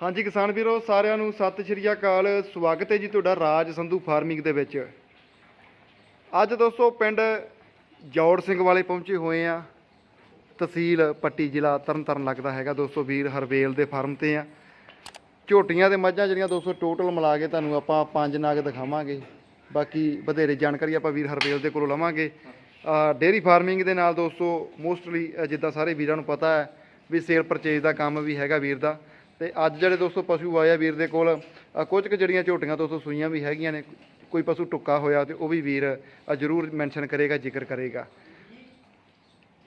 ਹਾਂਜੀ ਕਿਸਾਨ ਵੀਰੋ, ਸਾਰਿਆਂ ਨੂੰ ਸਤਿ ਸ਼੍ਰੀ ਅਕਾਲ। ਸਵਾਗਤ ਹੈ ਜੀ ਤੁਹਾਡਾ ਰਾਜ ਸੰਧੂ ਫਾਰਮਿੰਗ ਦੇ ਵਿੱਚ। ਅੱਜ ਦੋਸਤੋ ਪਿੰਡ ਜੌੜ ਸਿੰਘ ਵਾਲੇ ਪਹੁੰਚੇ ਹੋਏ ਆ। ਤਹਿਸੀਲ ਪੱਟੀ ਜ਼ਿਲ੍ਹਾ ਤਰਨਤਾਰਨ ਲੱਗਦਾ ਹੈਗਾ ਦੋਸਤੋ ਵੀਰ ਹਰਵੇਲ ਦੇ ਫਾਰਮ ਤੇ ਆ। ਝੋਟੀਆਂ ਤੇ ਮੱਝਾਂ ਜਿਹੜੀਆਂ ਦੋਸਤੋ ਟੋਟਲ ਮਿਲਾ ਕੇ ਤੁਹਾਨੂੰ ਆਪਾਂ ਪੰਜ ਨਾਗ ਦਿਖਾਵਾਂਗੇ। ਬਾਕੀ ਵਧੇਰੇ ਜਾਣਕਾਰੀ ਆਪਾਂ ਵੀਰ ਹਰਵੇਲ ਦੇ ਕੋਲੋਂ ਲਵਾਂਗੇ। ਡੇਰੀ ਫਾਰਮਿੰਗ ਦੇ ਨਾਲ ਦੋਸਤੋ ਮੋਸਟਲੀ ਜਿੱਦਾਂ ਸਾਰੇ ਵੀਰਾਂ ਨੂੰ ਪਤਾ ਹੈ ਵੀ ਸੇਲ ਪਰਚੇਜ ਦਾ ਕੰਮ ਵੀ ਹੈਗਾ ਵੀਰ ਦਾ। ਤੇ ਅੱਜ ਜਿਹੜੇ ਦੋਸਤੋ ਪਸ਼ੂ ਆਏ ਆ ਵੀਰ ਦੇ ਕੋਲ ਕੁਝ ਕੁ ਜਿਹੜੀਆਂ ਝੋਟੀਆਂ ਦੋਸਤੋ ਸੂਈਆਂ ਵੀ ਹੈਗੀਆਂ ਨੇ, ਕੋਈ ਪਸ਼ੂ ਟੁੱਕਾ ਹੋਇਆ ਤੇ ਉਹ ਵੀ ਵੀਰ ਜ਼ਰੂਰ ਮੈਂਸ਼ਨ ਕਰੇਗਾ, ਜ਼ਿਕਰ ਕਰੇਗਾ।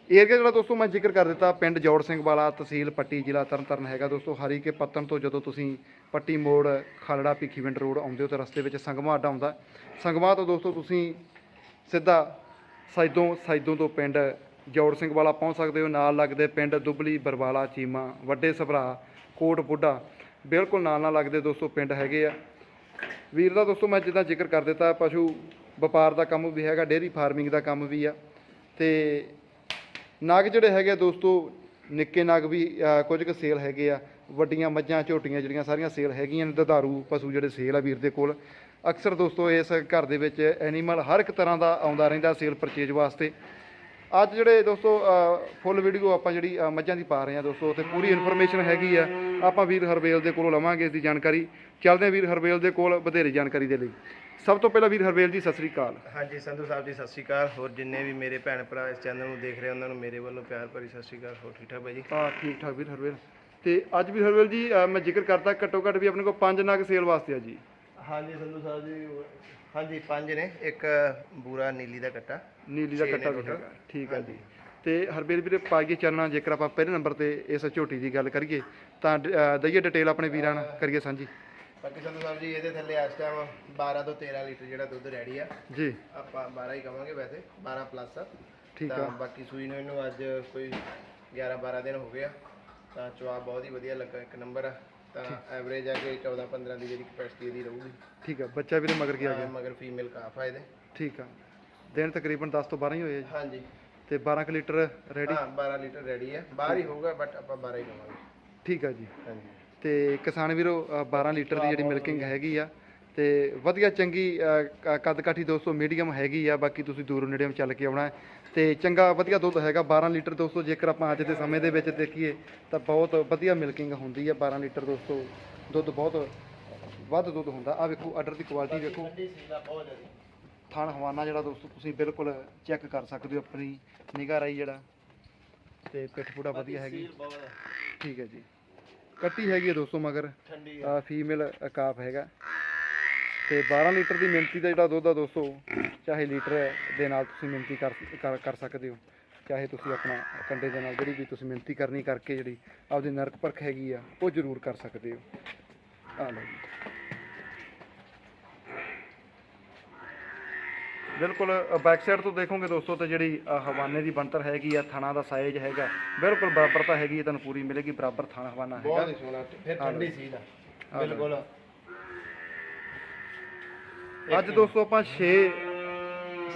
ਏਰੀਆ ਜਿਹੜਾ ਦੋਸਤੋ ਮੈਂ ਜ਼ਿਕਰ ਕਰ ਦਿੱਤਾ, ਪਿੰਡ ਜੋੜ ਸਿੰਘ ਵਾਲਾ, ਤਹਿਸੀਲ ਪੱਟੀ ਜ਼ਿਲ੍ਹਾ ਤਰਨਤਾਰਨ ਹੈਗਾ ਦੋਸਤੋ, ਹਰੀ ਕੇ ਪੱਤਨ ਤੋਂ ਜਦੋਂ ਤੁਸੀਂ ਪੱਟੀ ਮੋੜ, ਖਾਲੜਾ ਭਿੱਖੀਵਿੰਡ ਰੋਡ ਆਉਂਦੇ ਹੋ ਤਾਂ ਰਸਤੇ ਵਿੱਚ ਸੰਗਮਾ ਅੱਡਾ ਆਉਂਦਾ, ਸੰਗਮਾ ਤੋਂ ਦੋਸਤੋ ਤੁਸੀਂ ਸਿੱਧਾ ਸਾਈਦੋਂ ਸਾਈਦੋਂ ਤੋਂ ਪਿੰਡ ਜੋੜ ਸਿੰਘ ਵਾਲਾ ਪਹੁੰਚ ਸਕਦੇ ਹੋ, ਨਾਲ ਲੱਗਦੇ ਪਿੰਡ ਦੁਬਲੀ, ਬਰਵਾਲਾ, ਚੀਮਾ, ਵੱਡੇ ਸਭਰਾ ਕੋਟ ਬੁੱਢਾ ਬਿਲਕੁਲ ਨਾਲ ਨਾਲ ਲੱਗਦੇ ਦੋਸਤੋ ਪਿੰਡ ਹੈਗੇ ਆ। ਵੀਰ ਦਾ ਦੋਸਤੋ ਮੈਂ ਜਿੱਦਾਂ ਜ਼ਿਕਰ ਕਰ ਦਿੱਤਾ, ਪਸ਼ੂ ਵਪਾਰ ਦਾ ਕੰਮ ਵੀ ਹੈਗਾ ਡੇਅਰੀ ਫਾਰਮਿੰਗ ਦਾ ਕੰਮ ਵੀ ਆ। ਤੇ ਨਗ ਜਿਹੜੇ ਹੈਗੇ ਆ ਦੋਸਤੋ, ਨਿੱਕੇ ਨਗ ਵੀ ਕੁਝ ਕੁ ਸੇਲ ਹੈਗੇ ਆ। ਵੱਡੀਆਂ ਮੱਝਾਂ, ਝੋਟੀਆਂ ਜਿਹੜੀਆਂ ਸਾਰੀਆਂ ਸੇਲ ਹੈਗੀਆਂ ਨੇ ਦਧਾਰੂ ਪਸ਼ੂ ਜਿਹੜੇ ਸੇਲ ਆ ਵੀਰ ਦੇ ਕੋਲ। ਅਕਸਰ ਦੋਸਤੋ ਇਸ ਘਰ ਦੇ ਵਿੱਚ ਐਨੀਮਲ ਹਰ ਇੱਕ ਤਰ੍ਹਾਂ ਦਾ ਆਉਂਦਾ ਰਹਿੰਦਾ ਸੇਲ ਪਰਚੇਜ ਵਾਸਤੇ। ਅੱਜ ਜਿਹੜੇ ਦੋਸਤੋ ਫੁੱਲ ਵੀਡੀਓ ਆਪਾਂ ਜਿਹੜੀ ਮੱਝਾਂ ਦੀ ਪਾ ਰਹੇ ਹਾਂ ਦੋਸਤੋ ਤੇ ਪੂਰੀ ਇਨਫੋਰਮੇਸ਼ਨ ਹੈਗੀ ਆ। ਆਪਾਂ ਵੀਰ ਹਰਵੇਲ ਦੇ ਕੋਲੋਂ ਲਵਾਂਗੇ ਇਸ ਦੀ ਜਾਣਕਾਰੀ। ਚੱਲਦੇ ਹਾਂ ਵੀਰ ਹਰਵੇਲ ਦੇ ਕੋਲ ਵਧੇਰੇ ਜਾਣਕਾਰੀ ਦੇ ਲਈ। ਸਭ ਤੋਂ ਪਹਿਲਾਂ ਵੀਰ ਹਰਵੇਲ ਜੀ ਸਤਿ ਸ੍ਰੀ ਅਕਾਲ। ਹਾਂਜੀ ਸੰਧੂ ਸਾਹਿਬ ਜੀ ਸਤਿ ਸ਼੍ਰੀ ਅਕਾਲ। ਹੋਰ ਜਿੰਨੇ ਵੀ ਮੇਰੇ ਭੈਣ ਭਰਾ ਇਸ ਚੈਨਲ ਨੂੰ ਦੇਖ ਰਹੇ ਉਹਨਾਂ ਨੂੰ ਮੇਰੇ ਵੱਲੋਂ ਪਿਆਰ ਭਰੀ ਸਤਿ ਸ਼੍ਰੀ ਅਕਾਲ। ਹੋਰ ਠੀਕ ਠਾਕ ਬਾਈ ਜੀ? ਹਾਂ ਠੀਕ ਠਾਕ ਵੀਰ ਹਰਵੇਲ। ਤੇ ਅੱਜ ਵੀਰ ਹਰਵੇਲ ਜੀ ਮੈਂ ਜ਼ਿਕਰ ਕਰਤਾ ਘੱਟੋ ਘੱਟ ਵੀ ਆਪਣੇ ਕੋਲ ਪੰਜ ਨਗ ਸੇਲ ਵਾਸਤੇ ਆ ਜੀ। ਹਾਂਜੀ ਸੰਧੂ ਸਾਹਿਬ ਜੀ ਹਾਂਜੀ ਪੰਜ ਨੇ ਇੱਕ ਬੂਰਾ ਨੀਲੀ ਦਾ ਕੱਟਾ ਨੀਲੀ ਦਾ ਛੇ ਨੇ ਕੱਟਾ total। ਹੈਗਾ ਠੀਕ ਹੈ ਜੀ। ਤੇ ਹਰਬੀਰ ਵੀਰੇ ਪਾਈਏ ਚਰਨਾ ਜੇਕਰ ਆਪਾਂ ਪਹਿਲੇ ਨੰਬਰ ਤੇ ਇਸ ਝੋਟੀ ਦੀ ਗੱਲ ਕਰੀਏ ਤਾਂ ਡ- ਅ, ਦਈਏ ਡਿਟੇਲ ਆਪਣੇ ਵੀਰਾਂ ਨਾਲ ਕਰੀਏ ਸਾਂਝੀ। ਬਾਕੀ ਸੰਧੂ ਸਾਹਿਬ ਜੀ ਇਹਦੇ ਥੱਲੇ ਇਸ ਟਾਈਮ 12 ਤੋਂ 13 ਲੀਟਰ ਜਿਹੜਾ ਦੁੱਧ ਰੈਡੀ ਆ। ਜੀ। ਆਪਾਂ 12 ਹੀ ਕਵਾਂਗੇ ਵੈਸੇ 12 ਪਲੱਸ ਆ। ਠੀਕ ਤਾਂ ਆ। ਬਾਕੀ ਸੂਈ ਨੂੰ ਇਹਨੂੰ ਅੱਜ ਕੋਈ 11 12 ਦਿਨ ਹੋ ਗਏ ਆ। ਤਾਂ ਚਵਾ ਬਹੁਤ ਹੀ ਵਧੀਆ ਲੱਗਾ ਇੱਕ ਨੰਬਰ ਆ। ਤਾਂ ਐਵਰੇਜ ਆ ਕੇ 14 15 ਦੀ ਜਿਹੜੀ ਕਪੈਸਿਟੀ ਇਹਦੀ ਰਹੂਗੀ। ਠੀਕ ਆ ਬੱਚਾ ਵੀਰੇ ਮਗਰ ਕੀ ਆ ਗਿਆ? ਮਗਰ ਫੀਮੇਲ ਕਾਫ ਆ ਇਹਦੇ। ਠੀਕ ਆ। ਦਿਨ ਤਕਰੀਬਨ 10 ਤੋਂ 12 ਹੀ ਹੋਏ ਆ ਜੀ। ਹਾਂਜੀ। ਤੇ 12 ਕੁ ਲੀਟਰ ਰੈਡੀ ਹਾਂ 12 ਲੀਟਰ ਰੈਡੀ ਹੈ ਬਾਹਰ ਹੀ ਹੋਊਗਾ ਬਟ ਆਪਾਂ 12 ਹੀ ਕਵਾਂਗੇ ਠੀਕ ਆ ਜੀ। ਹਾਂਜੀ। ਤੇ ਕਿਸਾਨ ਵੀਰੋ ਅ, 12 ਲੀਟਰ ਦੀ ਜਿਹੜੀ ਮਿਲਕਿੰਗ ਹੈਗੀ ਆ ਤੇ ਵਧੀਆ ਚੰਗੀ ਅ, ਕ- ਕੱਦ ਕਾਠੀ ਦੋਸਤੋ ਮੀਡੀਅਮ ਹੈਗੀ ਆ ਬਾਕੀ ਤੁਸੀਂ ਦੂਰੋਂ ਨੇੜੇੋਂ ਚੱਲ ਕੇ ਆਉਣਾ ਹੈ। ਤੇ ਚੰਗਾ ਵਧੀਆ ਦੁੱਧ ਹੈਗਾ 12 ਲੀਟਰ ਦੋਸਤੋ ਜੇਕਰ ਆਪਾਂ ਅੱਜ ਦੇ ਸਮੇਂ ਦੇ ਵਿੱਚ ਦੇਖੀਏ ਤਾਂ ਬਹੁਤ ਵਧੀਆ ਮਿਲਕਿੰਗ ਹੁੰਦੀ ਆ 12 ਲੀਟਰ ਦੋਸਤੋ। ਦੁੱਧ ਬਹੁਤ ਵੱਧ ਦੁੱਧ ਹੁੰਦਾ। ਆ ਵੇਖੋ ਆਰਡਰ ਦੀ ਕੁਆਲਿਟੀ ਵੇਖੋ। ਥਣ ਹਵਾਨਾ ਜਿਹੜਾ ਦੋਸਤੋ ਤੁਸੀਂ ਬਿਲਕੁਲ ਚੈੱਕ ਕਰ ਸਕਦੇ ਹੋ ਆਪਣੀ ਨਿਗਾਹ ਰਾਈ ਜਿਹੜਾ। ਤੇ ਪਿੱਠ ਪੂੜਾ ਵਧੀਆ ਹੈਗੀ। ਠੀਕ ਹੈ ਜੀ। ਕੱਟੀ ਹੈਗੀ ਹੈ ਦੋਸਤੋ ਮਗਰ। ਫੀਮੇਲ ਕਾਫ ਹੈਗਾ। ਤੇ 12 ਲੀਟਰ ਦੀ ਮਿਣਤੀ ਦਾ ਜਿਹੜਾ ਦੁੱਧ ਆ ਦੋਸਤੋ ਚਾਹੇ ਲੀਟਰ ਦੇ ਨਾਲ ਤੁਸੀਂ ਮਿਣਤੀ ਕਰ ਕਰ- ਸਕਦੇ ਹੋ। ਚਾਹੇ ਤੁਸੀਂ ਆਪਣਾ ਕੰਡੇ ਦੇ ਨਾਲ ਜਿਹੜੀ ਵੀ ਤੁਸੀਂ ਮਿਣਤੀ ਕਰਨੀ ਕਰਕੇ ਜਿਹੜੀ ਆਪਦੀ ਨਰਕ ਪਰਖ ਹੈਗੀ ਆ ਉਹ ਜ਼ਰੂਰ ਕਰ ਸਕਦੇ ਹੋ। ਆ ਲਓ ਬਿਲਕੁਲ ਬੈਕ ਸਾਈਡ ਤੋਂ ਦੇਖੋਗੇ ਦੋਸਤੋ ਤੇ ਜਿਹੜੀ ਹਵਾਨੇ ਦੀ ਬਣਤਰ ਹੈਗੀ ਆ ਥਣਾ ਦਾ ਸਾਈਜ਼ ਹੈਗਾ ਬਿਲਕੁਲ ਬਰਾਬਰਤਾ ਹੈਗੀ ਤੁਹਾਨੂੰ ਪੂਰੀ ਮਿਲੇਗੀ ਬਰਾਬਰ ਥਣ ਹਵਾਨਾ ਹੈਗਾ। ਬਹੁਤ ਹੀ ਸੋਹਣਾ ਫਿਰ ਠੰਡੀ ਸੀ ਦਾ ਬਿਲਕੁਲ। ਅੱਜ ਦੋਸਤੋ ਆਪਾਂ 6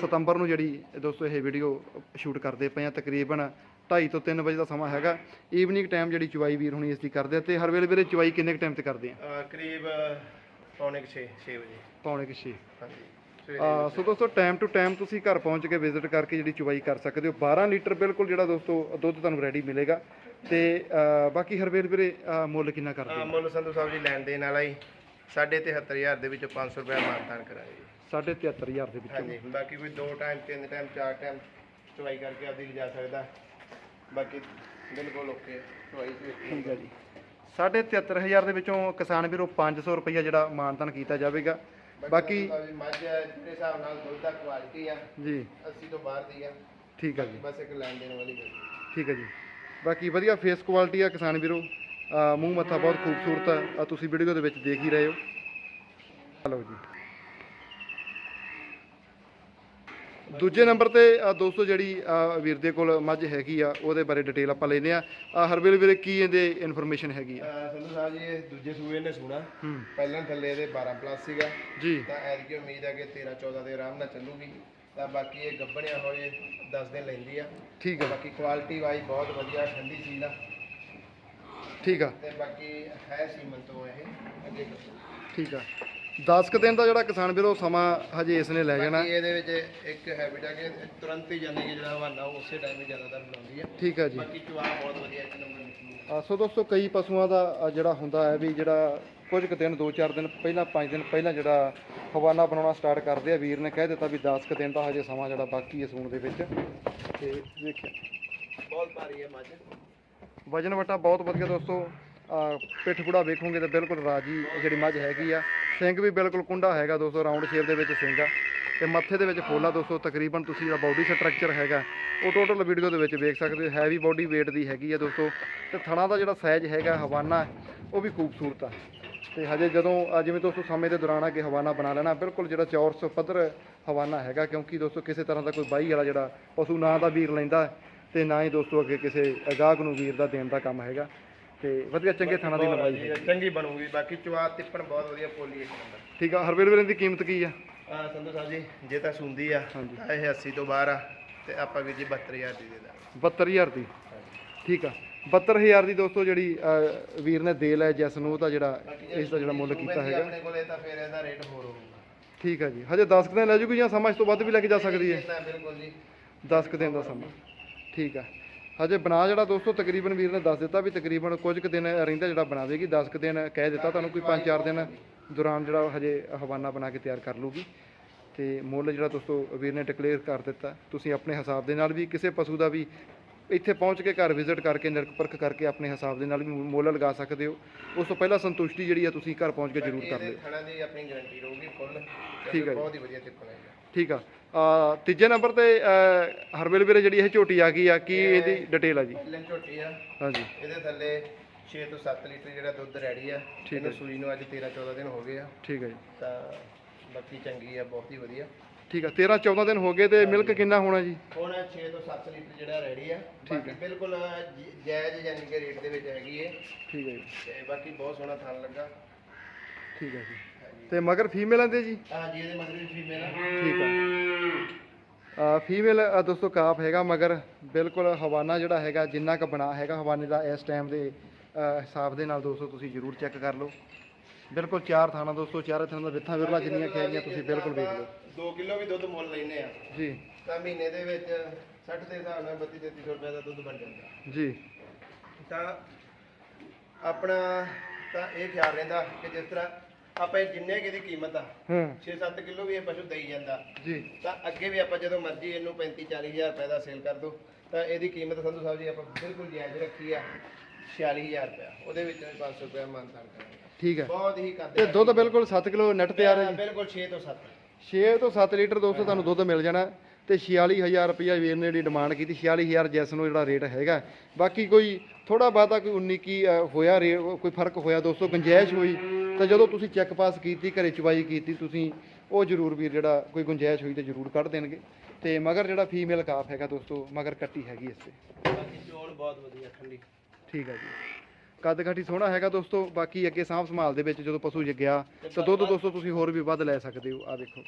ਸਤੰਬਰ ਨੂੰ ਜਿਹੜੀ ਦੋਸਤੋ ਇਹ ਵੀਡੀਓ ਸ਼ੂਟ ਕਰਦੇ ਪਏ ਆ ਤਕਰੀਬਨ 2:30 ਤੋਂ 3 ਵਜੇ ਦਾ ਸਮਾਂ ਹੈਗਾ। ਈਵਨਿੰਗ ਟਾਈਮ ਜਿਹੜੀ ਚੁਵਾਈ ਵੀਰ ਹੁਣੀ ਇਸ ਦੀ ਕਰਦੇ ਆ ਤੇ ਹਰ ਵੇਲੇ ਵੀਰੇ ਚੁਵਾਈ ਕਿੰਨੇ ਕ ਟਾਈਮ ਤੇ ਕਰਦੇ ਆ? ਕਰੀਬ ਪੌਣੇ 6 6 ਵਜੇ। ਪੌਣੇ ਕਿ 6 ਹਾਂਜੀ। ਆ ਸੋ ਦੋਸਤੋ ਟਾਈਮ ਟੂ ਟਾਈਮ ਤੁਸੀਂ ਘਰ ਪਹੁੰਚ ਕੇ ਵਿਜ਼ਿਟ ਕਰਕੇ ਜਿਹੜੀ ਚੁਵਾਈ ਕਰ ਸਕਦੇ ਹੋ। 12 ਲੀਟਰ ਬਿਲਕੁਲ ਜਿਹੜਾ ਦੋਸਤੋ ਦੁੱਧ ਤੁਹਾਨੂੰ ਰੈਡੀ ਮਿਲੇਗਾ। ਤੇ ਬਾਕੀ ਹਰ ਵੇਲੇ ਵੀਰੇ ਮੁੱਲ ਕਿੰਨਾ ਕਰਦੇ ਅਹ ਮੁੱਲ ਸੰਧੂ ਸਾਹਿਬ ਜੀ ਲੈਣ ਦੇਣ ਵਾਲਾ ਹੀ 73500 ਦੇ ਵਿੱਚੋਂ 500 ਰੁਪਏ ਮਾਨਤਾਨ ਕਰਾਂਗੇ ਜੀ। 73000 ਦੇ ਵਿੱਚੋਂ। ਹਾਂਜੀ ਬਾਕੀ ਕੋਈ ਦੋ ਟਾਈਮ ਤਿੰਨ ਟਾਈਮ ਚਾਰ ਟਾਈਮ ਚਵਾਈ ਕਰਕੇ ਆਪਦੀ ਲਿਜਾ ਸਕਦਾ। ਬਾਕੀ ਬਿਲਕੁਲ ਓਕੇ ਚਵਾਈ ਠੀਕ ਹੈ ਜੀ। 73000 ਦੇ ਵਿੱਚੋਂ ਕਿਸਾਨ ਵੀਰੋ 500 ਰੁਪਈਆ ਜਿਹੜਾ ਮਾਨਤਨ ਕੀਤਾ ਜਾਵੇਗਾ। ਬਾਕੀ ਮੱਝ ਜਿਹੜੇ ਹਿਸਾਬ ਨਾਲ ਦੁੱਧ ਦਾ ਕੁਆਲਿਟੀ ਆ ਜੀ। 80 ਤੋਂ ਬਾਹਰ ਦੀ ਆ। ਠੀਕ ਹੈ ਜੀ। ਬਸ ਇੱਕ ਲੈਣ ਦੇਣ ਵਾਲੀ ਗੱਲ ਠੀਕ ਹੈ ਜੀ। ਬਾਕੀ ਵਧੀਆ ਫੇਸ ਕੁਆਲਿਟੀ ਆ ਕਿਸਾਨ ਵੀਰੋ। ਮੂੰਹ ਮੱਥਾ ਬਹੁਤ ਖੂਬਸੂਰਤ ਆ। ਆਹ ਤੁਸੀਂ ਵੀਡੀਓ ਦੇ ਵਿੱਚ ਦੇਖ ਹੀ ਰਹੇ ਹੋ। ਹਲੋ ਜੀ। ਦੂਜੇ ਨੰਬਰ ਤੇ ਆ ਦੋਸਤੋ ਜਿਹੜੀ ਆ ਵੀਰ ਦੇ ਕੋਲ ਮੱਝ ਹੈਗੀ ਆ ਉਹਦੇ ਬਾਰੇ ਡਿਟੇਲ ਆਪਾਂ ਲੈਨੇ ਆ ਆ ਹਰਵੇਲ ਵੀਰੇ ਕੀ ਇਹਦੇ ਇਨਫੋਰਮੇਸ਼ਨ ਹੈਗੀ ਆ? ਅਹ ਸੰਧੂ ਸਾਹਿਬ ਜੀ ਇਹ ਦੂਜੇ ਸੂਏ ਨੇ ਸੁਣਾ। ਹੂੰ। ਪਹਿਲਾਂ ਥੱਲੇ ਇਹਦੇ 12 ਪਲੱਸ ਸੀਗਾ। ਜੀ। ਤਾਂ ਐਤਕੀ ਉਮੀਦ ਹੈ ਕਿ 13 14 ਦੇ ਆਰਾਮ ਨਾਲ ਚੱਲੂਗੀ। ਤਾਂ ਬਾਕੀ ਇਹ ਗੱਭਣਿਆ ਹੋਏ 10 ਦਿਨ ਲੈਂਦੀ ਆ। ਠੀਕ ਹੈ ਬਾਕੀ ਕੁਆਲਿਟੀ ਵਾਈ ਬਹੁਤ ਵਧੀਆ ਠੰਡੀ ਚੀਜ਼ ਆ। ਠੀਕ ਆ। ਤੇ ਬਾਕੀ ਹੈ ਸੀਮਨ ਤੋਂ ਇਹ ਅੱਗੇ ਕੱਟੂ ਠੀਕ ਆ। 10 ਕੁ ਦਿਨ ਦਾ ਜਿਹੜਾ ਕਿਸਾਨ ਵੀਰੋ ਸਮਾਂ ਹਜੇ ਇਸ ਨੇ ਲੈ ਜਾਣਾ। ਬਾਕੀ ਇਹਦੇ ਵਿੱਚ ਇੱਕ ਹੈਬਿਟ ਆ ਕਿ ਤੁਰੰਤ ਹੀ ਜਾਂਦੇ ਕਿ ਜਿਹੜਾ ਹਵਾਨਾ ਉਹ ਉਸੇ ਟਾਈਮ ਹੀ ਜ਼ਿਆਦਾਤਰ ਬਣਾਉਂਦੀ ਹੈ ਠੀਕ ਆ ਜੀ। ਬਾਕੀ ਚੁਆਹ ਬਹੁਤ ਵਧੀਆ ਇੱਕ ਨੰਬਰ ਨਿਕਲੀ ਆ। ਸੋ ਦੋਸਤੋ ਕਈ ਪਸ਼ੂਆਂ ਦਾ ਜਿਹੜਾ ਹੁੰਦਾ ਹੈ ਵੀ ਜਿਹੜਾ ਕੁਝ ਕੁ ਦਿਨ 2-4 ਦਿਨ ਪਹਿਲਾਂ 5 ਦਿਨ ਪਹਿਲਾਂ ਜਿਹੜਾ ਹਵਾਨਾ ਬਣਾਉਣਾ ਸਟਾਰਟ ਕਰਦੇ ਆ ਵੀਰ ਨੇ ਕਹਿ ਦਿੱਤਾ ਵੀ 10 ਕੁ ਦਿਨ ਦਾ ਹਜੇ ਸਮਾਂ ਜਿਹੜਾ ਬਾਕੀ ਹੈ ਸੂਣ ਦੇ ਵਿੱਚ। ਤੇ ਵੇਖਿਆ। ਬਹੁਤ ਭਾਰੀ ਹੈ ਮੱਝ। ਵਜਨ ਵਟਾ ਬਹੁਤ ਵਧੀਆ ਦੋਸਤੋ। ਪਿੱਠ ਪੁੜਾ ਵੇਖੋਗੇ ਤਾਂ ਬਿਲਕੁਲ ਰਾਜੀ ਜਿਹੜੀ ਮੱਝ ਹੈਗੀ ਆ। ਸਿੰਘ ਵੀ ਬਿਲਕੁਲ ਕੁੰਡਾ ਹੈਗਾ ਦੋਸਤੋ ਰਾਉਂਡ ਸ਼ੇਪ ਦੇ ਵਿੱਚ ਸਿੰਘ ਆ। ਤੇ ਮੱਥੇ ਦੇ ਵਿੱਚ ਫੋਲਾ ਦੋਸਤੋ, ਤਕਰੀਬਨ ਤੁਸੀਂ ਜਿਹੜਾ ਬਾਡੀ ਸਟਰਕਚਰ ਹੈਗਾ, ਉਹ ਟੋਟਲ ਵੀਡੀਓ ਦੇ ਵਿੱਚ ਵੇਖ ਸਕਦੇ ਹੋ। ਹੈਵੀ ਬਾਡੀ weight ਦੀ ਹੈਗੀ ਆ ਦੋਸਤੋ। ਤੇ ਥਣਾ ਦਾ ਜਿਹੜਾ ਸਾਈਜ਼ ਹੈਗਾ ਹਵਾਨਾ, ਉਹ ਵੀ ਖੂਬਸੂਰਤ ਆ। ਤੇ ਹਜੇ ਜਦੋਂ ਜਿਵੇਂ ਦੋਸਤੋ ਸਮੇਂ ਦੇ ਦੌਰਾਨ ਅੱਗੇ ਹਵਾਨਾ ਬਣਾ ਲੈਣਾ, ਬਿਲਕੁਲ ਜਿਹੜਾ ਚੌਰਸ ਪੱਧਰ ਹਵਾਨਾ ਹੈਗਾ, ਕਿਉਂਕਿ ਦੋਸਤੋ ਕਿਸੇ ਤਰ੍ਹਾਂ ਦਾ ਕੋਈ ਬਾਈ ਵਾਲਾ ਜਿਹੜਾ ਪਸ਼ੂ ਨਾਂ ਦਾ ਵੀਰ ਲੈਂਦਾ ਤੇ ਨਾ ਹੀ ਦੋਸਤੋ ਅੱਗੇ ਕਿਸੇ ਗਾਹਕ ਨੂੰ ਵੀਰ ਦਾ ਦੇਣ ਦਾ ਕੰਮ ਹੈਗਾ। ਤੇ ਵਧੀਆ ਚੰਗੇ ਥਾਣਾ ਦੀ ਲੰਬਾਈ ਹੈ ਚੰਗੀ ਬਣੂਗੀ ਬਾਕੀ ਚੁਆਹ ਤਿੱਪਣ ਬਹੁਤ ਵਧੀਆ ਪੋਲੀ ਇੱਕ ਨੰਬਰ। ਠੀਕ ਆ ਹਰਵੀਰ ਵੀਰੇ ਦੀ ਕੀਮਤ ਕੀ ਆ? ਆ ਸੰਧੂ ਸਾਹਿਬ ਜੀ ਜੇ ਤਾਂ ਸੁੰਦੀ ਆ। ਤਾਂ ਇਹ 80 ਤੋਂ ਬਾਹਰ ਆ ਤੇ ਆਪਾਂ ਵੀਰ ਜੀ 72000 ਦੀ ਦੇ ਦਾਂਗੇ। 72000 ਦੀ? ਠੀਕ ਆ 72000 ਦੀ ਦੋਸਤੋ ਜਿਹੜੀ ਵੀਰ ਨੇ ਦੇ ਲਿਆ ਜੈਸ ਨੂੰ ਉਹਦਾ ਜਿਹੜਾ ਇਸ ਦਾ ਜਿਹੜਾ ਮੁੱਲ ਕੀਤਾ ਹੈਗਾ। ਆਪਣੇ ਕੋਲੇ ਤਾਂ ਫਿਰ ਇਹਦਾ ਰੇਟ ਹੋਰ ਹੋਊਗਾ। ਠੀਕ ਆ ਜੀ ਹਜੇ 10 ਕੁ ਦਿਨ ਲੈ ਜੂਗੀ ਜਾਂ ਸਮਾਂ ਇਸ ਤੋਂ ਵੱਧ ਵੀ ਲੈ ਕੇ ਜਾ ਸਕਦੀ ਹੈ? ਤਾਂ ਬਿਲਕੁਲ ਜੀ। 10 ਕੁ ਦਿਨ ਦਾ ਸਮਾਂ। ਠੀਕ ਆ। ਹਜੇ ਬਣਾ ਜਿਹੜਾ ਦੋਸਤੋ ਤਕਰੀਬਨ ਵੀਰ ਨੇ ਦੱਸ ਦਿੱਤਾ ਵੀ ਤਕਰੀਬਨ ਕੁਝ ਕੁ ਦਿਨ ਰਹਿੰਦਾ ਜਿਹੜਾ ਬਣਾਵੇਗੀ 10 ਕੁ ਦਿਨ ਕਹਿ ਦਿੱਤਾ ਤੁਹਾਨੂੰ ਕੋਈ 5-4 ਦਿਨ ਦੌਰਾਨ ਜਿਹੜਾ ਹਜੇ ਹਵਾਨਾ ਬਣਾ ਕੇ ਤਿਆਰ ਕਰ ਲੂਗੀ ਤੇ ਮੁੱਲ ਜਿਹੜਾ ਦੋਸਤੋ ਵੀਰ ਨੇ ਡਿਕਲੇਅਰ ਕਰ ਦਿੱਤਾ ਤੁਸੀਂ ਆਪਣੇ ਹਿਸਾਬ ਦੇ ਨਾਲ ਵੀ ਕਿਸੇ ਪਸ਼ੂ ਦਾ ਵੀ ਇੱਥੇ ਪਹੁੰਚ ਕੇ ਘਰ ਵਿਜ਼ਿਟ ਕਰਕੇ ਨਿਰਖ ਪਰਖ ਕਰਕੇ ਆਪਣੇ ਹਿਸਾਬ ਦੇ ਨਾਲ ਵੀ ਮੁੱਲ ਲਗਾ ਸਕਦੇ ਹੋ। ਉਸ ਤੋਂ ਪਹਿਲਾਂ ਸੰਤੁਸ਼ਟੀ ਜਿਹੜੀ ਆ ਤੁਸੀਂ ਘਰ ਪਹੁੰਚ ਕੇ ਜ਼ਰੂਰ ਕਰ ਲਿਓ। ਥਣਾ ਦੀ ਆਪਣੀ ਗਾਰੰਟੀ ਰਹੂਗੀ ਫੁੱਲ ਠੀਕ ਹੈ। ਬਹੁਤ ਹੀ ਵਧੀਆ ਤਿੱਪਣ ਹੈ ਠੀਕ ਆ। ਆ ਤੀਜੇ ਨੰਬਰ ਤੇ ਅਹ, ਵੀਰੇ ਜਿਹੜੀ ਇਹ ਝੋਟੀ ਆ ਗਈ ਆ ਕੀ ਇਹਦੀ ਡਿਟੇਲ ਆ ਜੀ? ਲੈਂ ਝੋਟੀ ਆ। ਹਾਂਜੀ। ਇਹਦੇ ਥੱਲੇ 6 ਤੋਂ 7 ਲੀਟਰ ਜਿਹੜਾ ਦੁੱਧ ਰੈਡੀ ਆ। ਠੀਕ ਇਹਨੂੰ ਸੂਈ ਨੂੰ ਅੱਜ 13 14 ਦਿਨ ਹੋ ਗਏ ਆ। ਠੀਕ ਹੈ ਜੀ। ਤਾਂ ਬਾਕੀ ਚੰਗੀ ਆ ਬਹੁਤ ਹੀ ਵਧੀਆ। ਠੀਕ ਆ 13 14 ਦਿਨ ਹੋ ਗਏ ਤੇ ਮਿਲਕ ਕਿੰਨਾ ਹੋਣਾ ਜੀ? ਹੁਣ 6 ਤੋਂ 7 ਲੀਟਰ ਜਿਹੜਾ ਰੈਡੀ ਆ। ਬਾਕੀ ਬਿਲਕੁਲ ਜ- ਜਾਇਜ਼ ਯਾਨੀ ਕਿ ਰੇਟ ਦੇ ਵਿੱਚ ਹੈਗੀ ਹੈ ਠੀਕ ਹੈ ਜੀ। ਤੇ ਬਾਕੀ ਬਹੁਤ ਸੋਹਣਾ ਥਣ ਲੱਗਾ। ਠੀਕ ਹੈ ਜੀ। ਤੇ ਮਗਰ ਫੀਮੇਲਾਂ ਦੇ ਜੀ? ਹਾਂ ਜੀ ਇਹਦੇ ਮਗਰ ਵੀ ਫੀਮੇਲ ਆ। ਠੀਕ ਆ। ਆ ਫੀਮੇਲ ਦੋਸਤੋ ਕਾਫ ਹੈਗਾ ਮਗਰ। ਬਿਲਕੁਲ ਹਵਾਨਾ ਜਿਹੜਾ ਹੈਗਾ ਜਿੰਨਾ ਕ ਬਣਾ ਹੈਗਾ ਹਵਾਨੇ ਦਾ ਇਸ ਟਾਈਮ ਦੇ ਹਿਸਾਬ ਦੇ ਨਾਲ ਦੋਸਤੋ ਤੁਸੀਂ ਜ਼ਰੂਰ ਚੈੱਕ ਕਰ ਲਓ। ਬਿਲਕੁਲ ਚਾਰ ਥਾਣਾ ਦੋਸਤੋ ਚਾਰੇ ਥਾਣਾ ਦਾ ਵਿੱਥਾਂ ਵਿਰਲਾ ਜਿੰਨੀਆਂ ਖਿਆਈਆਂ ਤੁਸੀਂ ਬਿਲਕੁਲ ਵੇਖ ਲਓ। 2 ਕਿਲੋ ਵੀ ਦੁੱਧ ਮੁੱਲ ਲੈਨੇ ਆ। ਜੀ। ਤਾਂ ਮਹੀਨੇ ਦੇ ਵਿੱਚ 60 ਦੇ ਹਿਸਾਬ ਨਾਲ 32 33 ਰੁਪਏ ਦਾ ਦੁੱਧ ਬਣ ਜਾਂਦਾ। ਜੀ। ਤਾਂ ਆਪਣਾ ਤਾਂ ਇਹ ਖਿਆਲ ਰਹਿੰਦਾ ਕਿ ਜਿਸ ਤਰ੍ਹਾਂ ਆਪਾਂ ਇਹ ਜਿੰਨੇ ਕਿ ਦੀ ਕੀਮਤ ਆ ਹਾਂ। 6-7 ਕਿਲੋ ਵੀ ਇਹ ਪਸ਼ੂ ਦੇਈ ਜਾਂਦਾ। ਜੀ। ਤਾਂ ਅੱਗੇ ਵੀ ਆਪਾਂ ਜਦੋਂ ਮਰਜ਼ੀ ਇਹਨੂੰ 35-40000 ਰੁਪਏ ਦਾ ਸੇਲ ਕਰ ਦੋ ਤਾਂ ਇਹਦੀ ਕੀਮਤ ਸੰਧੂ ਸਾਹਿਬ ਜੀ ਆਪਾਂ ਬਿਲਕੁਲ ਜਾਇਜ਼ ਰੱਖੀ ਆ 46000 ਰੁਪਏ ਉਹਦੇ ਵਿੱਚ 500 ਰੁਪਏ ਮਾਨਤਾਨ ਕਰਾਂਗੇ। ਠੀਕ ਹੈ। ਬਹੁਤ ਹੀ ਕਰਦੇ ਤੇ ਦੁੱਧ ਬਿਲਕੁਲ 7 ਕਿਲੋ ਨੈਟ ਤਿਆਰ ਹੈ ਜੀ। ਬਿਲਕੁਲ 6 ਤੋਂ 7 6 ਤੋਂ 7 ਲੀਟਰ ਦੋਸਤੋ ਤੁਹਾਨੂੰ ਦੁੱਧ ਮਿਲ ਜਾਣਾ। ਤੇ 46000 ਰੁਪਇਆ ਵੀਰ ਨੇ ਜਿਹੜੀ ਡਿਮਾਂਡ ਕੀਤੀ 46000 ਜੈਸ ਨੂੰ ਜਿਹੜਾ ਰੇਟ ਹੈਗਾ। ਬਾਕੀ ਕੋਈ ਥੋੜਾ ਬਾਤਾ ਕੋਈ 19 ਕੀ ਹੋਇਆ ਕੋਈ ਫ਼ਰਕ ਹੋਇਆ ਦੋਸਤੋ ਗੁੰਜਾਇਸ਼ ਹੋਈ। ਤਾਂ ਜਦੋਂ ਤੁਸੀਂ ਚੈੱਕ ਪਾਸ ਕੀਤੀ ਘਰੇ ਚਵਾਈ ਕੀਤੀ ਤੁਸੀਂ ਉਹ ਜ਼ਰੂਰ ਵੀਰ ਜਿਹੜਾ ਕੋਈ ਗੁੰਜਾਇਸ਼ ਹੋਈ ਤੇ ਜ਼ਰੂਰ ਕੱਢ ਦੇਣਗੇ। ਤੇ ਮਗਰ ਜਿਹੜਾ ਫੀਮੇਲ ਕਾਫ ਹੈਗਾ ਦੋਸਤੋ ਮਗਰ ਕੱਟੀ ਹੈਗੀ ਇਸ ਤੇ ਬਾਕੀ ਚੋਣ ਬਹੁਤ ਵਧੀਆ ਠੰਡੀ। ਠੀਕ ਹੈ ਜੀ। ਕੱਦ ਕਾਠੀ ਸੋਹਣਾ ਹੈਗਾ ਦੋਸਤੋ ਬਾਕੀ ਅੱਗੇ ਸਾਂਭ ਸੰਭਾਲ ਦੇ ਵਿੱਚ ਜਦੋਂ ਪਸ਼ੂ ਗਿਆ ਤਾਂ ਦੁੱਧ ਦੋਸਤੋ ਤੁਸੀਂ ਹੋਰ ਵੀ ਵੱਧ ਲੈ ਸਕਦੇ ਹੋ ਆ। ਦੇਖੋ।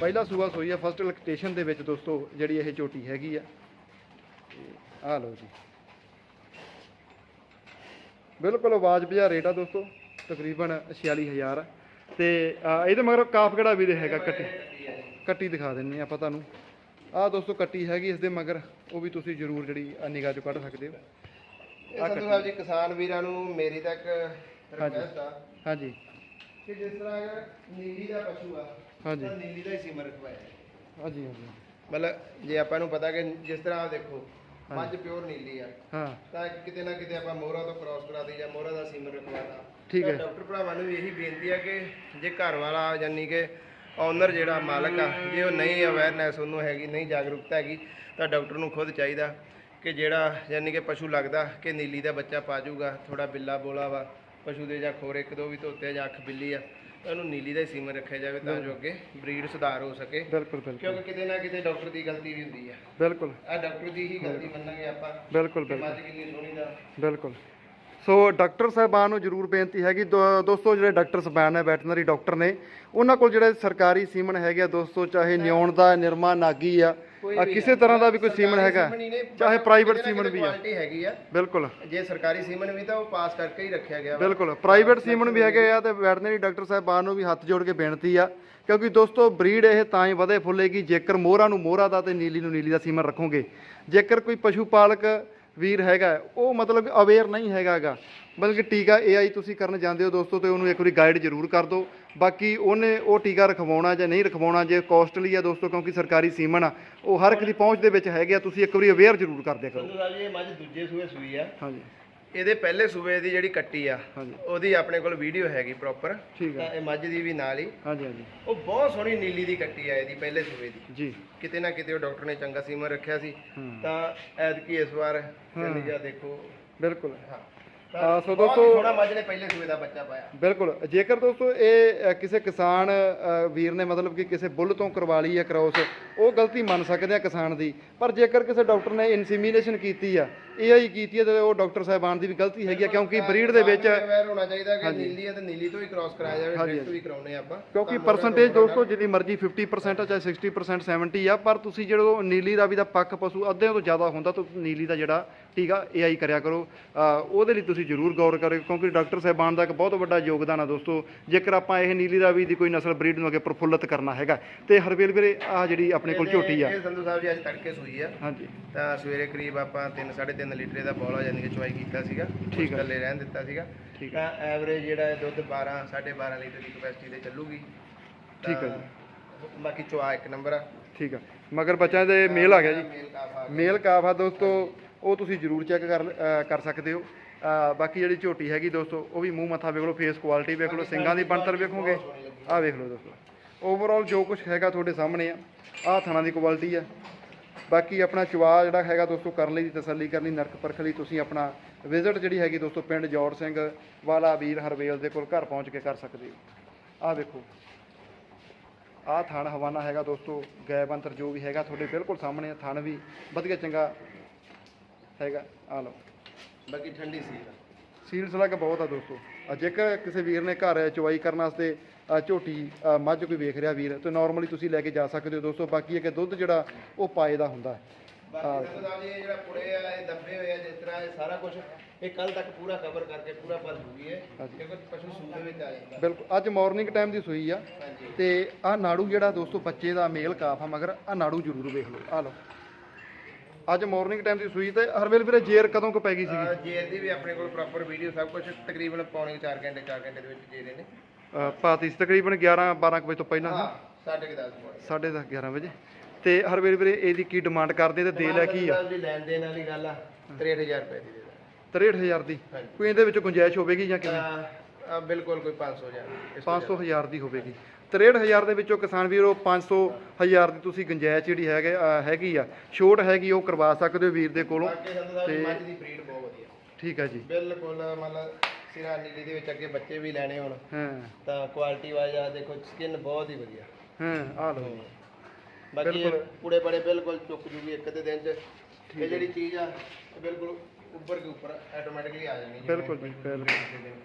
ਪਹਿਲਾ ਸੂਆ ਸੋਈ ਆ ਫਸਟ ਇਲੈਕਟੇਸ਼ਨ ਦੇ ਵਿੱਚ ਦੋਸਤੋ ਜਿਹੜੀ ਇਹ ਝੋਟੀ ਹੈਗੀ ਆ। ਆ ਲਓ ਜੀ। ਬਿਲਕੁਲ ਆਵਾਜ਼ ਬੁਝਾ ਰੇਟ ਆ ਦੋਸਤੋ ਤਕਰੀਬਨ 46000 ਤੇ ਇਹਦੇ ਮਗਰ ਕਾਫ ਕਿਹੜਾ ਵੀ ਹੈਗਾ ਕੱਟੀ। ਕੱਟੀ ਦਿਖਾ ਦਿੰਨੇ ਆਪਾਂ ਤੁਹਾਨੂੰ। ਆ ਦੋਸਤੋ ਕੱਟੀ ਹੈਗੀ ਇਸ ਦੇ ਮਗਰ ਉਹ ਵੀ ਤੁਸੀਂ ਜ਼ਰੂਰ ਜਿਹੜੀ ਨਿਗਾਹ ਚੋਂ ਕੱਢ ਸਕਦੇ ਹੋ। ਇਹ ਸੰਧੂ ਸਾਹਿਬ ਜੀ ਕਿਸਾਨ ਵੀਰਾਂ ਨੂੰ ਮੇਰੀ ਤੱਕ ਰਿਕਵੈਸਟ ਆ ਹਾਂਜੀ। ਕਿ ਜਿਸ ਤਰ੍ਹਾਂ ਨੀਲੀ ਦਾ ਪਸ਼ੂ ਆ ਹਾਂਜੀ। ਨੀਲੀ ਦਾ ਹੀ ਸੀਮਰ ਰਖਵਾਇਆ ਹਾਂਜੀ ਹਾਂਜੀ। ਮਤਲਬ ਜੇ ਆਪਾਂ ਨੂੰ ਪਤਾ ਕਿ ਜਿਸ ਤਰ੍ਹਾਂ ਆ ਦੇਖੋ ਮੱਝ ਪਿਓਰ ਨੀਲੀ ਆ। ਹਾਂ। ਤਾਂ ਕਿਤੇ ਨਾ ਕਿਤੇ ਆਪਾਂ ਮੋਹਰਾ ਤੋਂ ਕ੍ਰਾਸ ਕਰਾ ਦਈ ਜਾਂ ਮੋਹਰਾ ਦਾ ਸੀਮਰ ਰਖਵਾਤਾ ਠੀਕ ਹੈ। ਡਾਕਟਰ ਭਰਾਵਾਂ ਨੂੰ ਵੀ ਇਹੀ ਬੇਨਤੀ ਆ ਕਿ ਜੇ ਘਰ ਵਾਲਾ ਯਾਨੀ ਕਿ ਓਨਰ ਜਿਹੜਾ ਮਾਲਕ ਆ ਜੇ ਉਹ ਨਹੀਂ ਅਵੇਅਰਨੈਸ ਉਹਨੂੰ ਹੈਗੀ ਨਹੀਂ ਜਾਗਰੂਕਤਾ ਹੈਗੀ ਤਾਂ ਡਾਕਟਰ ਨੂੰ ਖੁਦ ਚਾਹੀਦਾ ਕਿ ਜਿਹੜਾ ਯਾਨੀ ਕਿ ਪਸ਼ੂ ਲੱਗਦਾ ਕਿ ਨੀਲੀ ਦਾ ਬੱਚਾ ਪਾ ਜਾਊਗਾ ਥੋੜਾ ਬਿੱਲਾ ਬੋਲਾ ਵਾ ਪਸ਼ੂ ਦੇ ਜਾਂ ਖੋਰ ਇੱਕ ਦੋ ਵੀ ਧੋਤੇ ਜਾਂ ਅੱਖ ਬਿੱਲੀ ਆ ਤਾਂ ਉਹਨੂੰ ਨੀਲੀ ਦਾ ਹੀ ਸੀਮਨ ਰੱਖਿਆ ਜਾਵੇ ਤਾਂ ਜੋ ਅੱਗੇ ਬਰੀਡ ਸੁਧਾਰ ਹੋ ਸਕੇ। ਬਿਲਕੁਲ ਬਿਲਕੁਲ। ਕਿਉਂਕਿ ਕਿਤੇ ਨਾ ਕਿਤੇ ਡਾਕਟਰ ਦੀ ਗਲਤੀ ਵੀ ਹੁੰਦੀ ਆ। ਬਿਲਕੁਲ। ਆ ਡਾਕਟਰ ਦੀ ਹੀ ਗਲਤੀ ਮੰਨਾਂਗੇ ਆਪਾਂ ਬਿਲਕੁਲ ਬਿਲਕੁਲ ਮੱਝ ਕਿੰਨੀ ਸੋਹਣੀ ਦਾ। ਬਿਲਕੁਲ। ਸੋ ਡਾਕਟਰ ਸਾਹਿਬਾਨ ਨੂੰ ਜਰੂਰ ਬੇਨਤੀ ਹੈਗੀ ਦੋਸਤੋ ਜਿਹੜੇ ਡਾਕਟਰ ਸਾਹਿਬਾਨ ਨੇ ਵੈਟਰਨਰੀ ਡਾਕਟਰ ਨੇ ਉਹਨਾਂ ਕੋਲ ਜਿਹੜੇ ਸਰਕਾਰੀ ਸੀਮਨ ਹੈਗੇ ਆ ਦੋਸਤੋ ਚਾਹੇ ਨਿਉਣ ਦਾ ਨਿਰਮਾ ਨਾਗੀ ਆ ਆ ਕਿਸੇ। ਤਰ੍ਹਾਂ ਦਾ ਵੀ ਕੋਈ ਸੀਮਨ ਹੈਗਾ ਚਾਹੇ ਪ੍ਰਾਈਵੇਟ ਸੀਮਨ ਵੀ ਆ। ਕੁਆਲਿਟੀ ਹੈਗੀ ਆ। ਬਿਲਕੁਲ। ਜੇ ਸਰਕਾਰੀ ਸੀਮਨ ਵੀ ਤਾਂ ਉਹ ਪਾਸ ਕਰਕੇ ਹੀ ਰੱਖਿਆ ਗਿਆ। ਬਿਲਕੁਲ। ਪ੍ਰਾਈਵੇਟ ਸੀਮਨ ਵੀ ਹੈਗੇ ਆ ਤੇ ਵੈਟਰਨਰੀ ਡਾਕਟਰ ਸਾਹਿਬਾਨ ਨੂੰ ਵੀ ਹੱਥ ਜੋੜ ਕੇ ਬੇਨਤੀ ਆ ਕਿਉਂਕਿ ਦੋਸਤੋ ਬਰੀਡ ਇਹ ਤਾਂ ਹੀ ਵਧੇ ਫੁੱਲੇਗੀ ਜੇਕਰ ਮੋਹਰਾ ਨੂੰ ਮੋਹਰਾ ਦਾ ਤੇ ਨੀਲੀ ਨੂੰ ਨੀਲੀ ਦਾ ਸੀਮਨ ਰੱਖੋਗੇ। ਜੇਕਰ ਕੋਈ ਪਸ਼ੂ ਪਾਲਕ ਵੀਰ ਹੈਗਾ ਉਹ ਮਤਲਬ ਅਵੇਅਰ ਨਹੀਂ ਹੈਗਾਗਾ ਬਲਕਿ ਟੀਕਾ ਏਆਈ ਤੁਸੀਂ ਕਰਨ ਜਾਂਦੇ ਹੋ ਦੋਸਤੋ ਤੇ ਉਹਨੂੰ ਇੱਕ ਵਾਰੀ ਗਾਈਡ ਜ਼ਰੂਰ ਕਰ ਦਿਓ। ਬਾਕੀ ਉਹਨੇ ਉਹ ਟੀਕਾ ਰਖਵਾਉਣਾ ਜਾਂ ਨਹੀਂ ਰਖਵਾਉਣਾ ਜੇ ਕੋਸਟਲੀ ਆ ਦੋਸਤੋ ਕਿਉਂਕਿ ਸਰਕਾਰੀ ਸੀਮਨ ਆ ਉਹ ਹਰ ਇੱਕ ਦੀ ਪਹੁੰਚ ਦੇ ਵਿੱਚ ਹੈਗੇ ਆ ਤੁਸੀਂ ਇੱਕ ਵਾਰੀ ਅਵੇਅਰ ਜ਼ਰੂਰ ਕਰ ਦਿਆ ਕਰੋ। ਸੰਧੂ ਸਾਹਿਬ ਜੀ ਇਹ ਮੱਝ ਦੂਜੇ ਸੂਏ ਸੂਈ ਆ। ਹਾਂਜੀ। ਇਹਦੇ ਪਹਿਲੇ ਸੂਏ ਦੀ ਜਿਹੜੀ ਕੱਟੀ ਆ ਹਾਂਜੀ। ਉਹਦੀ ਆਪਣੇ ਕੋਲ ਵੀਡੀਓ ਹੈਗੀ ਪ੍ਰੋਪਰ ਠੀਕ ਤਾਂ ਇਹ ਮੱਝ ਦੀ ਵੀ ਨਾਲ ਹੀ। ਹਾਂਜੀ ਹਾਂਜੀ। ਉਹ ਬਹੁਤ ਸੋਹਣੀ ਨੀਲੀ ਦੀ ਕੱਟੀ ਆ ਇਹਦੀ ਪਹਿਲੇ ਸੂਏ ਦੀ। ਜੀ। ਕਿਤੇ ਨਾ ਕਿਤੇ ਉਹ ਡਾਕਟਰ ਨੇ ਚੰਗਾ ਸੀਮਨ ਰੱਖਿਆ ਸੀ। ਹੂੰ। ਤਾਂ ਐਤਕੀ ਇਸ ਵਾਰ ਕਹਿੰਦੇ ਜਾ ਦੇਖੋ। ਬਿਲਕੁਲ। ਹਾਂ। ਹਾਂ, ਸੋ ਦੋਸਤੋ- ਸੋਹਣਾ ਮੱਝ ਨੇ ਪਹਿਲੇ ਸੂਏ ਦਾ ਬੱਚਾ ਪਾਇਆ। ਬਿਲਕੁਲ ਜੇਕਰ ਦੋਸਤੋ ਇਹ ਅ, ਕਿਸੇ ਕਿਸਾਨ ਅ, ਵੀਰ ਨੇ ਮਤਲਬ ਕਿ ਕਿਸੇ ਬੁੱਲ ਤੋਂ ਕਰਵਾ ਲਈ ਹੈ ਕ੍ਰੋਸ ਉਹ ਗਲਤੀ ਮੰਨ ਸਕਦੇ ਆ ਕਿਸਾਨ ਦੀ। ਪਰ ਜੇਕਰ ਕਿਸੇ ਡਾਕਟਰ ਨੇ ਇਨਸੀਮੀਨੇਸ਼ਨ ਕੀਤੀ ਆ ਏਆਈ ਕੀਤੀ ਹੈ ਤੇ ਉਹ ਡਾਕਟਰ ਸਾਹਿਬਾਨ ਦੀ ਵੀ ਗਲਤੀ ਹੈਗੀ ਆ ਕਿਉਂਕਿ ਬਰੀਡ ਦੇ ਵਿੱਚ ਅਵੇਅਰ ਹੋਣਾ ਚਾਹੀਦਾ ਕਿ ਨੀਲੀ ਹੈ ਤੇ ਨੀਲੀ ਤੋਂ ਹੀ ਕ੍ਰਾਸ ਕਰਾਇਆ ਜਾਵੇ ਡਾਇਰੈਕਟ ਵੀ ਕਰਾਉਨੇ ਆਪਾਂ। ਕਿਉਂਕਿ ਪਰਸੈਂਟੇਜ ਦੋਸਤੋ ਜਿੰਨੀ ਮਰਜ਼ੀ 50% ਆ ਚਾਹੇ 60% 70 ਆ ਪਰ ਤੁਸੀਂ ਜਦੋਂ ਨੀਲੀ ਦਾ ਵੀ ਦਾ ਪੱਖ ਪਸ਼ੂ ਅੱਧਿਆਂ ਤੋਂ ਜ਼ਿਆਦਾ ਹੁੰਦਾ ਤਾਂ ਨੀਲੀ ਦਾ ਜਿਹੜਾ ਟੀਕਾ ਏਆਈ ਕਰਿਆ ਕਰੋ। ਉਹਦੇ ਲਈ ਤੁਸੀਂ ਜ਼ਰੂਰ ਗੌਰ ਕਰਿਓ ਕਿਉਂਕਿ ਡਾਕਟਰ ਸਾਹਿਬਾਨ ਦਾ ਇੱਕ ਬਹੁਤ ਵੱਡਾ ਯੋਗਦਾਨ ਆ ਦੋਸਤੋ। ਜੇਕਰ ਆਪਾਂ ਇਹ ਨੀਲੀ ਰਾਵੀ ਦੀ ਕੋਈ ਨਸਲ ਬਰੀਡ ਨੂੰ ਅੱਗੇ ਪ੍ਰਫੁੱਲਤ ਕਰਨਾ ਹੈਗਾ ਤੇ ਹਰਵੇਲ ਵੀਰੇ ਆ ਜਿਹੜੀ ਆਪਣੇ ਕੋਲ ਝੋਟੀ ਆ। ਇਹ ਸੰਧੂ ਸਾਹਿਬ ਜੀ ਅੱਜ ਤੜਕੇ ਸੂਈ ਆ। ਹਾਂਜੀ। ਤਾਂ ਸਵੇਰੇ ਕਰੀਬ ਆਪਾਂ 3 3.5 ਲੀਟਰ ਦਾ ਬੋਲਾ ਯਾਨੀ ਕਿ ਚੁਆਈ ਕੀਤਾ ਸੀਗਾ। ਠੀਕ ਆ। ਥੱਲੇ ਰਹਿਣ ਦਿੱਤਾ ਸੀਗਾ। ਠੀਕ ਤਾਂ ਐਵਰੇਜ ਜਿਹੜਾ ਹੈ ਦੁੱਧ 12 12.5 ਲੀਟਰ ਦੀ ਕਪੈਸਿਟੀ ਤੇ ਚੱਲੂਗੀ। ਠੀਕ ਆ ਤਾਂ ਬਾਕੀ ਚੁਆ ਇੱਕ ਨੰਬਰ ਆ। ਠੀਕ ਆ। ਮਗਰ ਬੱਚਿਆਂ ਦੇ ਮੇਲ ਆ ਗਿਆ ਜੀ। ਮੇਲ ਕਾਫ ਆ ਮੇਲ ਕਾਫ ਆ ਦੋਸਤੋ। ਉਹ ਤੁਸੀਂ ਜ਼ਰੂਰ ਚੈੱਕ ਕਰ ਕਰ ਸਕਦੇ ਹੋ। ਬਾਕੀ ਜਿਹੜੀ ਝੋਟੀ ਹੈਗੀ ਦੋਸਤੋ, ਉਹ ਵੀ ਮੂੰਹ ਮੱਥਾ ਵੇਖ ਲਓ ਫੇਸ ਕੁਆਲਿਟੀ ਵੇਖ ਲਓ, ਸਿੰਗਾਂ ਦੀ ਬਣਤਰ ਵੇਖੋਗੇ। ਆਹ ਵੇਖ ਲਓ ਦੋਸਤੋ। ਓਵਰਆਲ ਜੋ ਕੁਝ ਹੈਗਾ ਤੁਹਾਡੇ ਸਾਹਮਣੇ ਆ, ਆਹ ਥਣਾ ਦੀ ਕੁਆਲਿਟੀ ਆ। ਬਾਕੀ ਆਪਣਾ ਚਵਾ ਜਿਹੜਾ ਹੈਗਾ ਦੋਸਤੋ, ਕਰਨ ਲਈ ਤਸੱਲੀ ਕਰਨ ਲਈ ਨਰਕ ਪਰਖ ਲਈ ਤੁਸੀਂ ਆਪਣਾ ਵਿਜ਼ਿਟ ਜਿਹੜੀ ਹੈਗੀ ਦੋਸਤੋ, ਪਿੰਡ ਜੋੜ ਸਿੰਘ, ਵਾਲਾ ਵੀਰ ਹਰਵੇਲ ਦੇ ਕੋਲ ਘਰ ਪਹੁੰਚ ਕੇ ਕਰ ਸਕਦੇ ਹੋ। ਆਹ ਵੇਖੋ। ਆਹ ਥਾਣ ਹਵਾਨਾ ਹੈਗਾ ਦੋਸਤੋ ਗੈਬ ਅੰਤਰ ਜੋ ਵੀ ਹੈਗਾ ਤੁਹਾਡੇ ਬਿਲਕੁਲ ਸਾਹਮਣੇ ਆ, ਥਣ ਵੀ ਵਧੀਆ ਚੰਗਾ ਹੈਗਾ ਆ ਲਓ। ਬਾਕੀ ਠੰਡੀ ਸੀ ਸੀਲ ਸਲੱਗ ਬਹੁਤ ਆ ਦੋਸਤੋ। ਆ ਜੇਕਰ ਕਿਸੇ ਵੀਰ ਨੇ ਘਰ ਚਵਾਈ ਕਰਨ ਵਾਸਤੇ ਅ, ਝੋਟੀ ਅ, ਮੱਝ ਕੋਈ ਵੇਖ ਰਿਹਾ ਵੀਰ ਤੇ ਨਾਰਮਲੀ ਤੁਸੀਂ ਲੈ ਕੇ ਜਾ ਸਕਦੇ ਹੋ ਦੋਸਤੋ। ਬਾਕੀ ਇਹ ਕਿ ਦੁੱਧ ਜਿਹੜਾ ਉਹ ਪਾਏ ਦਾ ਹੁੰਦਾ। ਹੈ ਬਾਕੀ ਸੰਧੂ ਸਾਹਿਬ ਜੀ ਇਹ ਜਿਹੜਾ ਪੁੜੇ ਆ ਇਹ ਦੱਬੇ ਹੋਏ ਆ ਜਿਸ ਤਰ੍ਹਾਂ ਇਹ ਸਾਰਾ ਕੁਝ ਇਹ ਕੱਲ ਤੱਕ ਪੂਰਾ ਕਵਰ ਕਰਕੇ ਪੂਰਾ ਭਰ ਜੂਗੀ ਇਹ ਹਾਂਜੀ। ਕਿਉਂਕਿ ਪਸ਼ੂ ਸੂਦੇ ਵਿੱਚ ਆ ਜਾਂਦਾ। ਬਿਲਕੁਲ। ਅੱਜ ਮਾਰਨਿੰਗ ਟਾਈਮ ਦੀ ਸੂਈ ਆ। ਤੇ ਆ ਨਾੜੂ ਜਿਹੜਾ ਦੋਸਤੋ ਬੱਚੇ ਦਾ ਮੇਲ ਕਾਫ ਆ ਮਗਰ ਆ ਨਾੜੂ ਜ਼ਰੂਰ ਵੇਖ ਲਓ। ਆ ਲਓ। ਅੱਜ ਮਾਰਨਿੰਗ ਟਾਈਮ ਦੀ ਸੂਈ ਤੇ ਹਰਵੇਲ ਵੀਰੇ ਜੇਰ ਕਦੋਂ ਕੁ ਪੈ ਗਈ ਸੀਗੀ? ਜੇਰ ਦੀ ਵੀ ਆਪਣੇ ਕੋਲ ਪ੍ਰੋਪਰ ਵੀਡੀਓ ਸਭ ਕੁਝ ਤਕਰੀਬਨ ਪੌਣੇ 4 ਘੰਟੇ 4 ਘੰਟੇ ਦੇ ਵਿੱਚ ਜੇਰੇ ਨੇ ਪਾਤੀ ਸੀ ਤਕਰੀਬਨ 11 12 ਕੁ ਵਜੇ ਤੋਂ ਪਹਿਲਾਂ ਹਾਂ। ਸਾਢੇ ਕੁ ਦਸ ਪੌਣੇ। ਸਾਢੇ ਦਸ 11 ਵਜੇ। ਤੇ ਹਰਵੇਲ ਵੀਰੇ ਇਹਦੀ ਕੀ ਡਿਮਾਂਡ ਕਰਦੇ ਤੇ ਦੇ ਲੈ ਕੀ ਆ? ਦੀ ਲੈਣ ਦੇਣ ਵਾਲੀ ਗੱਲ ਆ 63000 ਰੁਪਏ ਦੀ ਦੇ ਦਾਂ 63000 ਦੀ। ਕੋਈ ਇਹਦੇ ਵਿੱਚ ਗੁੰਜਾਇਸ਼ ਹੋਵੇਗੀ ਜਾਂ ਕਿਵੇਂ? ਬਿਲਕੁਲ ਕੋਈ 500 ਜਾਂ ਇਸ ਤੋਂ 500000 ਦੀ ਹੋਵੇਗੀ। 63000 ਦੇ ਵਿੱਚੋਂ ਕਿਸਾਨ ਵੀਰੋ 500000 ਦੀ ਤੁਸੀਂ ਗੁੰਜਾਇਸ਼ ਜਿਹੜੀ ਹੈਗੇ ਹੈਗੀ ਆ। ਛੋਟ ਹੈਗੀ ਉਹ ਕਰਵਾ ਸਕਦੇ ਹੋ ਵੀਰ ਦੇ ਕੋਲੋਂ। ਮੱਝ ਦੀ ਬਰੀਡ ਬਹੁਤ ਵਧੀਆ। ਠੀਕ ਹੈ ਜੀ। ਬਿਲਕੁਲ ਮਤਲਬ ਸਿਰਾ ਨੀਲੀ ਦੇ ਵਿੱਚ ਅੱਗੇ ਬੱਚੇ ਵੀ ਲੈਣੇ ਹੁਣ। ਹਾਂ। ਤਾਂ ਕੁਆਲਿਟੀ ਵਾਈਜ਼ ਆ ਦੇਖੋ ਸਕਿਨ ਬਹੁਤ ਹੀ ਵਧੀਆ। ਹਾਂ ਆ ਲਓ ਬਾਕੀ ਕੂੜੇ ਬੜੇ ਬਿਲਕੁਲ ਚੁੱਕ ਜੂਗੀ ਇੱਕ ਦੇ ਦਿਨ ਚ। ਇਹ ਜਿਹੜੀ ਚੀਜ਼ ਆ ਬਿਲਕੁਲ ਉੱਪਰ ਕੇ ਉੱਪਰ ਆਟੋਮੈਟਿਕਲੀ ਆ ਜਾਣੀ ਜਿਵੇਂ ਬਿਲਕੁਲ ਜੀ ਬਿਲਕੁਲ।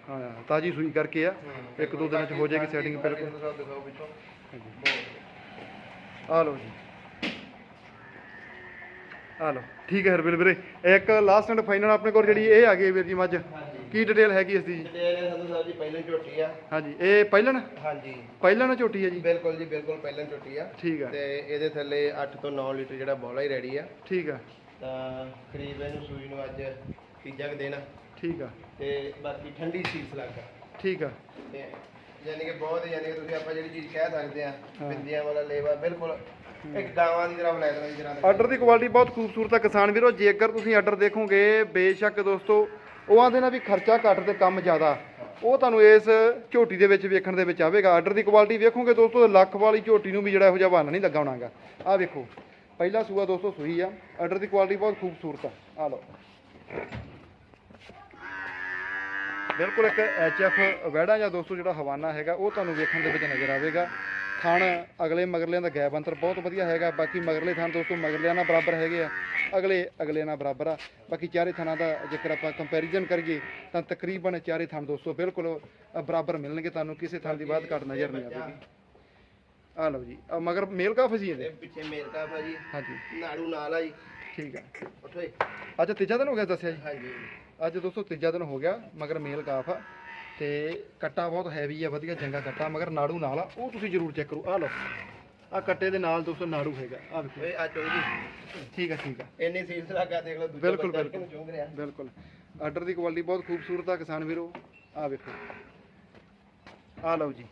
ਹਾਂ ਤਾਜੀ ਸੂਈ ਕਰਕੇ ਆ। ਇੱਕ ਦੋ ਦਿਨਾਂ ਚ ਹੋ ਜਾਏਗੀ ਸੈਟਿੰਗ ਬਿਲਕੁਲ। ਦਿਖਾਓ ਪਿੱਛੋਂ ਆ ਲਓ ਜੀ। ਆ ਲਓ। ਠੀਕ ਹੈ ਹਰਬਿਲ ਵੀਰੇ। ਇੱਕ ਲਾਸਟ ਐਂਡ ਫਾਈਨਲ ਆਪਣੇ ਕੋਲ ਜਿਹੜੀ ਇਹ ਆ ਗਈ ਵੀਰ ਜੀ ਮੱਝ। ਹਾਂਜੀ। ਕੀ ਡਿਟੇਲ ਹੈਗੀ ਇਸ ਦੀ ਜੀ? ਤੇ ਇਹ ਸੰਧੂ ਸਾਹਿਬ ਜੀ ਪਹਿਲਾਂ ਝੋਟੀ ਆ। ਹਾਂਜੀ। ਇਹ ਪਹਿਲਣ? ਹਾਂਜੀ। ਪਹਿਲਣ ਝੋਟੀ ਹੈ ਜੀ? ਬਿਲਕੁਲ ਜੀ ਬਿਲਕੁਲ ਪਹਿਲਾਂ ਝੋਟੀ ਆ। ਠੀਕ ਆ ਤੇ ਇਹਦੇ ਥੱਲੇ 8 ਤੋਂ 9 ਲੀਟਰ ਜਿਹੜਾ ਬੋਲਾ ਹੀ ਰੈਡੀ ਆ। ਠੀਕ ਆ ਤਾਂ ਕਰੀਬ ਇਹਨੂੰ ਸੂਈ ਨੂੰ ਅੱਜ ਤੀਜਾ ਕੁ ਦਿਨ। ਆ ਠੀਕ ਆ। ਤੇ ਬਾਕੀ ਠੰਡੀ ਸੀਸ ਲੱਗਾ ਠੀਕ ਆ। ਤੇ ਯਾਨੀ ਕਿ ਬਹੁਤ ਯਾਨੀ ਕਿ ਤੁਸੀਂ ਆਪਾਂ ਜਿਹੜੀ ਚੀਜ਼ ਕਹਿ ਸਕਦੇ ਆ ਬਿੰਦੀਆਂ ਵਾਲਾ ਲੇਵਾ ਬਿਲਕੁਲ ਇੱਕ ਗਾਵਾਂ ਦੀ ਤਰ੍ਹਾਂ ਬਲੈਕ ਦੀ ਤਰ੍ਹਾਂ ਦਾ ਆਰਡਰ ਦੀ ਕੁਆਲਿਟੀ ਬਹੁਤ ਖੂਬਸੂਰਤ ਹੈ ਕਿਸਾਨ ਵੀਰੋ ਜੇਕਰ ਤੁਸੀਂ ਆਰਡਰ ਦੇਖੋਗੇ ਬੇਸ਼ੱਕ ਦੋਸਤੋ ਉਹ ਆਂਦੇ ਨਾ ਵੀ ਖਰਚਾ ਘੱਟ ਤੇ ਕੰਮ ਜ਼ਿਆਦਾ। ਉਹ ਤੁਹਾਨੂੰ ਇਸ ਝੋਟੀ ਦੇ ਵਿੱਚ ਵੇਖਣ ਦੇ ਵਿੱਚ ਆਵੇਗਾ। ਆਰਡਰ ਦੀ ਕੁਆਲਿਟੀ ਵੇਖੋਗੇ ਦੋਸਤੋ ਲੱਖ ਵਾਲੀ ਝੋਟੀ ਨੂੰ ਵੀ ਜਿਹੜਾ ਇਹੋ ਜਿਹਾ ਬਹਾਨਾ ਨਹੀਂ ਲੱਗਾ ਹੋਣਾਗਾ। ਆਹ ਵੇਖੋ। ਪਹਿਲਾ ਸੂਆ ਦੋਸਤੋ ਸੂਈ ਆ। ਆਰਡਰ ਦੀ ਕੁਆਲਿਟੀ ਬਹੁਤ ਖੂਬਸੂਰਤ ਆ। ਆ ਲਓ। ਬਿਲਕੁਲ ਇੱਕ ਐਚਐਫ ਵੈੜਾ ਜਾਂ ਦੋਸਤੋ ਜਿਹੜਾ ਹਵਾਨਾ ਹੈਗਾ, ਉਹ ਤੁਹਾਨੂੰ ਵੇਖਣ ਦੇ ਵਿੱਚ ਨਜ਼ਰ ਆਵੇਗਾ। ਥਣ ਅਗਲੇ ਮਗਰਲਿਆਂ ਦਾ ਗੈਪ ਅੰਤਰ ਬਹੁਤ ਵਧੀਆ ਹੈਗਾ। ਬਾਕੀ ਮਗਰਲੇ ਥਣ ਦੋਸਤੋ ਮਗਰਲਿਆਂ ਨਾਲ ਬਰਾਬਰ ਹੈਗੇ ਆ। ਅਗਲੇ ਅਗਲੇ ਨਾਲ ਬਰਾਬਰ ਆ। ਬਾਕੀ ਚਾਰੇ ਥਣਾਂ ਦਾ ਜੇਕਰ ਆਪਾਂ ਕੰਪੈਰੀਜ਼ਨ ਕਰੀਏ, ਤਾਂ ਤਕਰੀਬਨ ਚਾਰੇ ਥਣ ਦੋਸਤੋ ਬਿਲਕੁਲ ਬਰਾਬਰ ਮਿਲਣਗੇ। ਤੁਹਾਨੂੰ ਕਿਸੇ ਥਣ ਦੀ ਬਾਤ ਘੱਟ ਨਜ਼ਰ ਨਹੀਂ ਆਵੇਗੀ। ਆ ਲਓ ਜੀ। ਆ ਮਗਰ ਮੇਲ ਕਾਫ ਜੀ ਇਹਦੇ? ਇਹ ਪਿੱਛੇ ਮੇਲ ਕਾਫ ਆ ਜੀ ਹਾਂਜੀ। ਨਾੜੂ ਨਾਲ ਆ ਜੀ। ਠੀਕ ਆ। ਉੱਠੋ ਜੀ। ਅੱਜ ਤੀਜਾ ਦਿਨ ਹੋ ਗਿਆ ਦੱਸਿਆ ਜੀ? ਹਾਂਜੀ। ਅੱਜ ਦੋਸਤੋ ਤੀਜਾ ਦਿਨ ਹੋ ਗਿਆ ਮਗਰ ਮੇਲ ਕਾਫ ਆ ਤੇ ਕੱਟਾ ਬਹੁਤ ਹੈਵੀ ਆ ਵਧੀਆ ਚੰਗਾ ਕੱਟਾ ਮਗਰ ਨਾੜੂ ਨਾਲ ਆ। ਉਹ ਤੁਸੀਂ ਜ਼ਰੂਰ ਚੈੱਕ ਕਰੋ। ਆ ਲਓ। ਆ ਕੱਟੇ ਦੇ ਨਾਲ ਦੋਸਤੋ ਨਾੜੂ ਹੈਗਾ। ਆ ਵੇਖੋ। ਓਏ ਆ ਚੋ ਜੀ। ਠੀਕ ਆ ਠੀਕ ਆ। ਇੰਨੀ ਸੀਲਸ ਲੱਗਾ ਦੇਖ ਲਓ ਦੂਜਾ ਬਿਲਕੁਲ, ਬੱਚਾ ਬਿਲਕੁਲ। ਚੁੰਗ ਰਿਹਾ। ਬਿਲਕੁਲ। ਆਰਡਰ ਦੀ ਕੁਆਲਿਟੀ ਬਹੁਤ ਖੂਬਸੂਰਤ ਆ ਕਿਸਾਨ ਵੀਰੋ। ਆ ਵੇਖੋ। ਆ ਲਓ ਜੀ।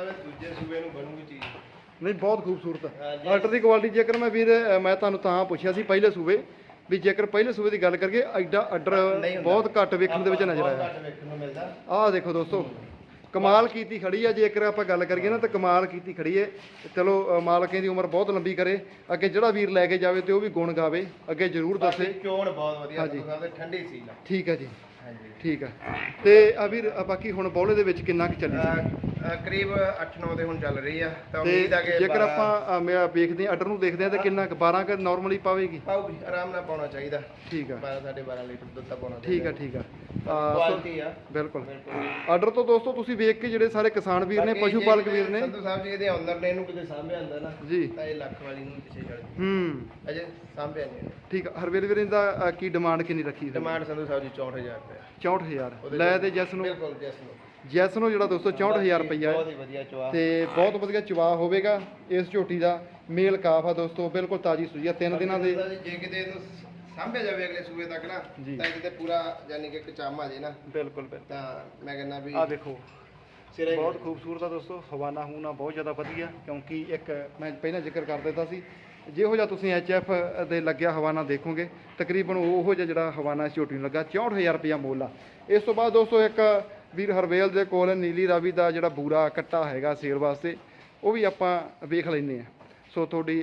ਬਾਕੀ ਸੰਧੂ ਸਾਹਿਬ ਇਹ ਦੂਜੇ ਸੂਬੇ ਨੂੰ ਬਣੂਗੀ ਚੀਜ਼। ਨਹੀਂ ਬਹੁਤ ਖੂਬਸੂਰਤ ਆ ਹਾਂਜੀ। ਆਰਡਰ ਦੀ ਕੁਆਲਿਟੀ ਜੇਕਰ ਮੈਂ ਵੀਰ ਅ, ਮੈਂ ਤੁਹਾਨੂੰ ਤਾਂ ਪੁੱਛਿਆ ਸੀ ਪਹਿਲੇ ਸੂਬੇ ਵੀ ਜੇਕਰ ਪਹਿਲੇ ਸੂਬੇ ਦੀ ਗੱਲ ਕਰੀਏ ਐਡਾ ਆਰਡਰ ਨਹੀਂ ਹੁੰਦਾ। ਬਹੁਤ ਘੱਟ ਵੇਖਣ ਦੇ ਵਿੱਚ ਨਜ਼ਰ ਬਹੁਤ ਆਇਆ ਘੱਟ ਵੇਖਣ ਨੂੰ ਮਿਲਦਾ। ਆਹ ਦੇਖੋ ਦੋਸਤੋ ਕਮਾਲ ਕੀਤੀ ਖੜੀ ਆ ਜੇਕਰ ਆਪਾਂ ਗੱਲ ਕਰੀਏ ਨਾ ਤਾਂ ਕਮਾਲ ਕੀਤੀ ਖੜੀ ਏ। ਤੇ ਚਲੋ ਅ, ਮਾਲਕਾਂ ਦੀ ਉਮਰ ਬਹੁਤ ਲੰਬੀ ਕਰੇ। ਅੱਗੇ ਜਿਹੜਾ ਵੀਰ ਲੈ ਕੇ ਜਾਵੇ ਤੇ ਉਹ ਵੀ ਗੁਣ ਗਾਵੇ। ਅੱਗੇ ਜ਼ਰੂਰ ਦੱਸੇ। ਬਾਕੀ ਚੋਣ ਬਹੁਤ ਵਧੀਆ ਹਾਂਜੀ। ਠੰਡੀ ਸੀ ਠੀਕ ਆ ਜੀ। ਹਾਂਜੀ। ਠੀਕ ਆ। ਤੇ ਆ ਵੀਰ ਆ ਬਾਕੀ ਹੁਣ ਬੌਲੇ ਦੇ ਵਿੱਚ ਕਿੰਨਾ ਕੁ ਚੱਲੀ ਸੀ? ਅਹ, ਅਹ, ਕਰੀਬ 8-9 ਦੇ ਹੁਣ ਚੱਲ ਰਹੀ ਆ। ਤਾਂ ਤੇ ਉਮੀਦ ਆ ਕਿ ਜੇਕਰ 12 ਆਪਾਂ ਅ, ਮੈਂ ਵੇਖਦੇ ਆ ਆਰਡਰ ਨੂੰ ਦੇਖਦੇ ਆ ਤੇ ਕਿੰਨਾ ਕੁ 12 ਕ ਨਾਰਮਲੀ ਪਾਵੇਗੀ? ਪਾਊਗੀ ਆਰਾਮ ਨਾਲ ਪਾਉਣਾ ਚਾਹੀਦਾ। ਠੀਕ ਆ। 12 12.5 ਲੀਟਰ ਦੁੱਧ ਤਾਂ ਪਾਉਣਾ ਠੀਕ ਆ ਠੀਕ ਆ। ਸੋ- ਕੁਆਲਿਟੀ ਆ। ਬਿਲਕੁਲ। ਬਿਲਕੁਲ। ਆਰਡਰ ਤੋਂ ਦੋਸਤੋ ਤੁਸੀਂ ਵੇਖ ਕੇ ਜਿਹੜੇ ਸਾਰੇ ਕਿਸਾਨ ਵੀਰ ਨੇ ਬਾਕੀ ਪਸ਼ੂ ਜੇ ਪਾਲਕ ਵੀਰ ਨੇ। ਸੰਧੂ ਸਾਹਿਬ ਜੀ ਇਹਦੇ ਓਨਰ ਨੇ ਇਹਨੂੰ ਕਿਤੇ ਸਾਂਭਿਆ ਹੁੰਦਾ ਨਾ ਜੀ। ਤਾਂ ਇਹ ਲੱਖ ਵਾਲੀ ਨੂੰ ਪਿੱਛੇ ਛੱਡ ਦਿੰਦੀ। ਹੂੰ। ਅਜੇ ਸਾਂਭਿਆ ਨਹੀਂ। ਠੀਕ ਆ। ਹਰਵੇਲ ਵੀਰ ਦਾ ਅ, ਕੀ ਡਿਮਾਂਡ ਕਿੰਨੀ ਰੱਖੀ ਸੀ? ਡਿਮਾਂਡ ਸੰਧੂ ਸਾਹਿਬ ਜੀ 64000 ਰੁਪਏ 64000 ਲੈ ਤੇ ਜੈਸ ਨੂੰ। ਬਿਲਕੁਲ ਜੈਸ ਨੂੰ। ਜੈਸ ਨੂੰ ਜਿਹੜਾ ਦੋਸਤੋ 64000 ਰੁਪਈਆ ਬਹੁਤ ਹੀ ਵਧੀਆ ਚਵਾ ਤੇ ਬਹੁਤ ਵਧੀਆ ਚਵਾ ਹੋਵੇਗਾ ਇਸ ਝੋਟੀ ਦਾ। ਮੇਲ ਕਾਫ ਆ ਦੋਸਤੋ ਬਿਲਕੁਲ ਤਾਜੀ ਸੂਈ ਆ ਤਿੰਨ ਦਿਨਾਂ ਦੇ। ਜੇ ਕਿਤੇ ਇਹਨੂੰ ਸਾਂਭਿਆ ਜਾਵੇ ਅਗਲੇ ਸੂਬੇ ਤੱਕ ਨਾ। ਤਾਂ ਕਿਤੇ ਪੂਰਾ ਯਾਨੀ ਕਿ ਕਚਾਮਾ ਜੇ ਨਾ। ਬਿਲਕੁਲ ਬਿਲਕੁਲ। ਤਾਂ ਮੈਂ ਕਹਿੰਦਾ ਵੀ ਆ ਦੇਖੋ ਬਹੁਤ ਖੂਬਸੂਰਤ ਆ ਦੋਸਤੋ ਹਵਾਨਾ ਹੂਨਾ ਬਹੁਤ ਜ਼ਿਆਦਾ ਵਧੀਆ ਕਿਉਂਕਿ ਇੱਕ ਮੈਂ ਪਹਿਲਾਂ ਜ਼ਿਕਰ ਕਰ ਦਿੱਤਾ ਸੀ ਜਿਹੋ ਜਿਹਾ ਤੁਸੀਂ ਐਫ ਦੇ ਲੱਗਿਆ ਹਵਾਨਾ ਦੇਖੋਗੇ ਤਕਰੀਬਨ ਉਹੋ ਜਿਹਾ ਜਿਹੜਾ ਹਵਾਨਾ ਝੋਟੀ ਨੂੰ ਲੱਗਾ 64000 ਰੁਪਇਆ ਮੁੱਲ ਆ। ਇਸ ਤੋਂ ਬਾਅਦ ਦੋਸਤੋ ਇੱਕ ਵੀਰ ਹਰਵੇਲ ਦੇ ਕੋਲ ਨੀਲੀ ਰਾਵੀ ਦਾ ਜਿਹੜਾ ਬੂਰਾ ਕੱਟਾ ਹੈਗਾ ਸੇਲ ਵਾਸਤੇ ਉਹ ਵੀ ਆਪਾਂ ਵੇਖ ਲੈਂਦੇ ਆ ਸੋ ਤੁਹਾਡੀ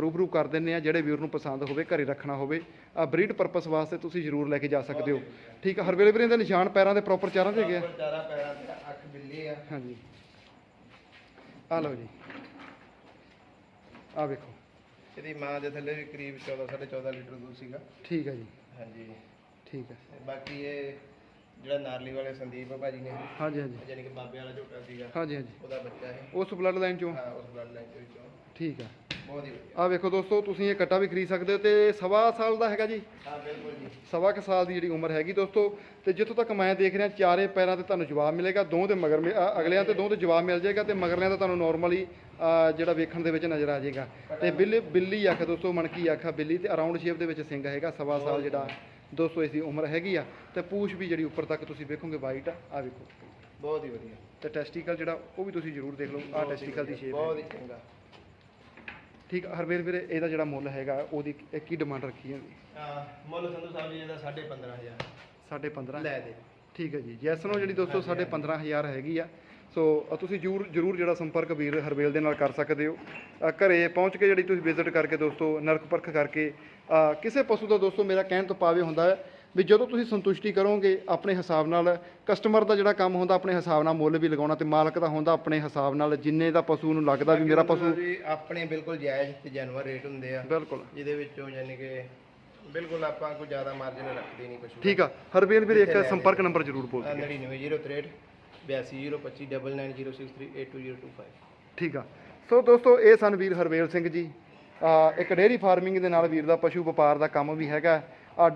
ਰੂਬਰੂ ਕਰ ਦਿੰਨੇ ਆ ਜਿਹੜੇ ਵੀਰ ਨੂੰ ਪਸੰਦ ਹੋਵੇ ਘਰੇ ਰੱਖਣਾ ਹੋਵੇ ਬਰੀਡ ਪਰਪਸ ਵਾਸਤੇ ਤੁਸੀਂ ਜ਼ਰੂਰ ਲੈ ਕੇ ਜਾ ਸਕਦੇ ਹੋ। ਠੀਕ ਆ ਹਰਵੇਲ ਵੀਰੇ ਦੇ ਨਿਸ਼ਾਨ ਪੈਰਾਂ ਦੇ ਪ੍ਰੋਪਰ ਚਾਰਾਂ ਤੇ ਗਿਆ ਚਾਰਾ ਪੈਰਾਂ ਤੇ ਅੱਖ ਬਿੱਲੀ ਆ। ਹਾਂਜੀ। ਆ ਲਓ ਜੀ। ਆ ਵੇਖੋ। ਇਹਦੀ ਮਾਂ ਦੇ ਥੱਲੇ ਵੀ ਕਰੀਬ 14 14.5 ਲੀਟਰ ਦੁੱਧ ਸੀਗਾ। ਠੀਕ ਹੈ ਜੀ। ਹਾਂਜੀ। ਠੀਕ ਹੈ। ਤੇ ਬਾਕੀ ਇਹ ਜਿਹੜਾ ਨਾਰਲੀ ਵਾਲੇ ਸੰਦੀਪ ਭਾਜੀ ਨੇ ਹਾਂਜੀ ਹਾਂਜੀ। ਯਾਨੀ ਕਿ ਬਾਬੇ ਵਾਲਾ ਝੋਟਾ ਸੀਗਾ ਹਾਂਜੀ ਹਾਂਜੀ। ਉਹਦਾ ਬੱਚਾ ਹੈ। ਉਸ ਬਲੱਡ ਲਾਈਨ ਚੋਂ? ਹਾਂ ਉਸ ਬਲੱਡ ਲਾਈਨ ਦੇ ਵਿੱਚੋਂ ਠੀਕ ਹੈ। ਬਹੁਤ ਹੀ ਆ ਵੇਖੋ ਦੋਸਤੋ ਤੁਸੀਂ ਇਹ ਕੱਟਾ ਵੀ ਖਰੀਦ ਸਕਦੇ ਹੋ ਤੇ ਸਵਾ ਸਾਲ ਦਾ ਹੈਗਾ ਜੀ? ਹਾਂ ਬਿਲਕੁਲ ਜੀ। ਸਵਾ ਕੁ ਸਾਲ ਦੀ ਜਿਹੜੀ ਉਮਰ ਹੈਗੀ ਦੋਸਤੋ ਤੇ ਜਿੱਥੋਂ ਤੱਕ ਮੈਂ ਦੇਖ ਰਿਹਾ ਚਾਰੇ ਪੈਰਾਂ ਤੇ ਤੁਹਾਨੂੰ ਜਵਾਬ ਮਿਲੇਗਾ ਦੋ ਤੇ ਮਗਰ ਮਿ- ਅ, ਅਗਲਿਆਂ ਤੇ ਦੋ ਤੇ ਜਵਾਬ ਮਿਲ ਜਾਏਗਾ ਤੇ ਮਗਰਲਿਆਂ ਦਾ ਤੁਹਾਨੂੰ ਨਾਰਮਲੀ ਜਿਹੜਾ ਵੇਖਣ ਦੇ ਵਿੱਚ ਨਜ਼ਰ ਆ ਜਾਏਗਾ। ਤੇ ਬਿੱਲੀ ਬਿੱਲੀ ਅੱਖ ਦੋਸਤੋ ਮਣਕੀ ਅੱਖ ਆ ਬਿੱਲੀ ਤੇ ਅਰਾਊਂਡ ਸ਼ੇਪ ਦੇ ਵਿੱਚ ਸਿੰਗ ਹੈਗਾ ਸਵਾ ਸਾਲ ਜਿਹੜਾ ਦੋਸਤੋ ਇਸ ਦੀ ਉਮਰ ਹੈਗੀ ਆ। ਤੇ ਪੂਛ ਵੀ ਜਿਹੜੀ ਉੱਪਰ ਤੱਕ ਤੁਸੀਂ ਵੇਖੋਗੇ ਵਾਈਟ ਆ ਆ ਵੇਖੋ। ਬਹੁਤ ਹੀ ਵਧੀਆ। ਤੇ ਟੈਸਟੀਕਲ ਜਿਹੜਾ ਉਹ ਵੀ ਤੁਸੀਂ ਜ਼ਰੂਰ ਦੇਖ ਲਓ ਆ ਟੈਸਟੀਕਲ ਦੀ ਸ਼ੇਪ ਬਹੁਤ ਹੀ ਚੰਗਾ। ਠੀਕ ਆ, ਹਰਵੇਲ ਵੀਰੇ ਇਹਦਾ ਜਿਹੜਾ ਮੁੱਲ ਹੈਗਾ ਉਹਦੀ ਕੀ- ਕੀ ਡਿਮਾਂਡ ਰੱਖੀ ਹੈ? ਆ ਮੁੱਲ ਸੰਧੂ ਸਾਹਿਬ ਜੀ ਇਹਦਾ 15500 ਸਾਢੇ 15 ਲੈ ਦੇ। ਠੀਕ ਹੈ ਜੀ। ਜੈਸ ਨੂੰ ਜਿਹੜੀ ਦੋਸਤੋ ਸਾਢੇ 15000 ਹੈਗੀ ਆ। ਸੋ ਅ, ਤੁਸੀਂ ਜਰੂਰ ਜਰੂਰ ਜਿਹੜਾ ਸੰਪਰਕ ਵੀਰ ਹਰਵੇਲ ਦੇ ਨਾਲ ਕਰ ਸਕਦੇ ਹੋ। ਅ, ਘਰੇ ਪਹੁੰਚ ਕੇ ਜਿਹੜੀ ਤੁਸੀਂ ਵਿਜ਼ਿਟ ਕਰਕੇ ਦੋਸਤੋ ਨਰਕ ਪਰਖ ਕਰਕੇ ਅ, ਕਿਸੇ ਪਸ਼ੂ ਦਾ ਦੋਸਤੋ ਮੇਰਾ ਕਹਿਣ ਤੋਂ ਪਾਵੇ ਹੁੰਦਾ ਹੈ ਵੀ ਜਦੋਂ ਤੁਸੀਂ ਸੰਤੁਸ਼ਟੀ ਕਰੋਗੇ ਆਪਣੇ ਹਿਸਾਬ ਨਾਲ ਕਸਟਮਰ ਦਾ ਜਿਹੜਾ ਕੰਮ ਹੁੰਦਾ ਆਪਣੇ ਹਿਸਾਬ ਨਾਲ ਮੁੱਲ ਵੀ ਲਗਾਉਣਾ ਤੇ ਮਾਲਕ ਦਾ ਹੁੰਦਾ ਆਪਣੇ ਹਿਸਾਬ ਨਾਲ ਜਿੰਨੇ ਦਾ ਪਸ਼ੂ ਨੂੰ ਲੱਗਦਾ ਵੀ ਮੇਰਾ ਪਸ਼ੂ ਜੀ ਆਪਣੇ ਬਿਲਕੁਲ ਜਾਇਜ਼ ਤੇ ਜਾਨਵਰ ਰੇਟ ਹੁੰਦੇ ਆ। ਬਿਲਕੁਲ। ਜਿਹਦੇ ਵਿੱਚੋਂ ਯਾਨੀ ਕਿ ਬਿਲਕੁਲ ਆਪਾਂ ਕੋਈ ਜ਼ਿਆਦਾ ਮਾਰਜਨ ਰੱਖਦੇ ਨਹੀਂ ਕੁਝ ਠੀਕ ਆ। ਹਰਵੇਲ ਵੀਰੇ ਇੱਕ ਸੰਪਰਕ ਨੰਬਰ ਜਰੂਰ ਬੋਲ ਦਿਓ। 99063 8205 99063820225 ਠੀਕ ਆ। ਸੋ ਦੋਸਤੋ ਇਹ ਸਨ ਵੀਰ ਹਰਵੇਲ ਸਿੰਘ ਜੀ। ਇੱਕ ਡੇਅਰੀ ਫਾਰਮਿੰਗ ਦੇ ਨਾਲ ਵੀਰ ਦਾ ਪਸ਼ੂ ਵਪਾਰ ਦਾ ਕੰਮ ਵੀ ਹੈਗਾ।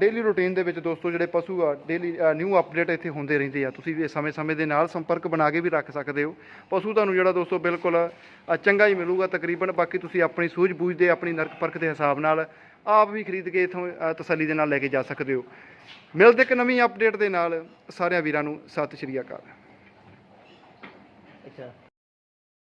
ਡੇਲੀ ਰੂਟੀਨ ਦੇ ਵਿੱਚ ਦੋਸਤੋ ਜਿਹੜੇ ਪਸ਼ੂ ਆ ਡੇਲੀ ਨਿਊ ਅਪਡੇਟ ਇੱਥੇ ਹੁੰਦੇ ਰਹਿੰਦੇ ਆ। ਤੁਸੀਂ ਵੀ ਸਮੇਂ-ਸਮੇਂ ਦੇ ਨਾਲ ਸੰਪਰਕ ਬਣਾ ਕੇ ਵੀ ਰੱਖ ਸਕਦੇ ਹੋ। ਪਸ਼ੂ ਤੁਹਾਨੂੰ ਜਿਹੜਾ ਦੋਸਤੋ ਬਿਲਕੁਲ ਚੰਗਾ ਹੀ ਮਿਲੂਗਾ ਤਕਰੀਬਨ, ਬਾਕੀ ਤੁਸੀਂ ਆਪਣੀ ਸੂਝ-ਬੂਝ ਦੇ, ਆਪਣੀ ਨਰਕ ਪਰਖ ਦੇ ਹਿਸਾਬ ਨਾਲ ਆਪ ਵੀ ਖਰੀਦ ਕੇ ਇਥੋਂ ਤਸੱਲੀ ਦੇ ਨਾਲ ਲੈ ਕੇ ਜਾ ਸਕਦੇ ਹੋ। ਮਿਲਦੇ ਇੱਕ ਨਵੀਂ ਅਪਡੇਟ ਦੇ ਨਾਲ, ਸਾਰਿਆਂ ਵੀਰਾਂ ਨੂੰ ਸਤਿ ਸ਼੍ਰੀ ਅਕਾਲ।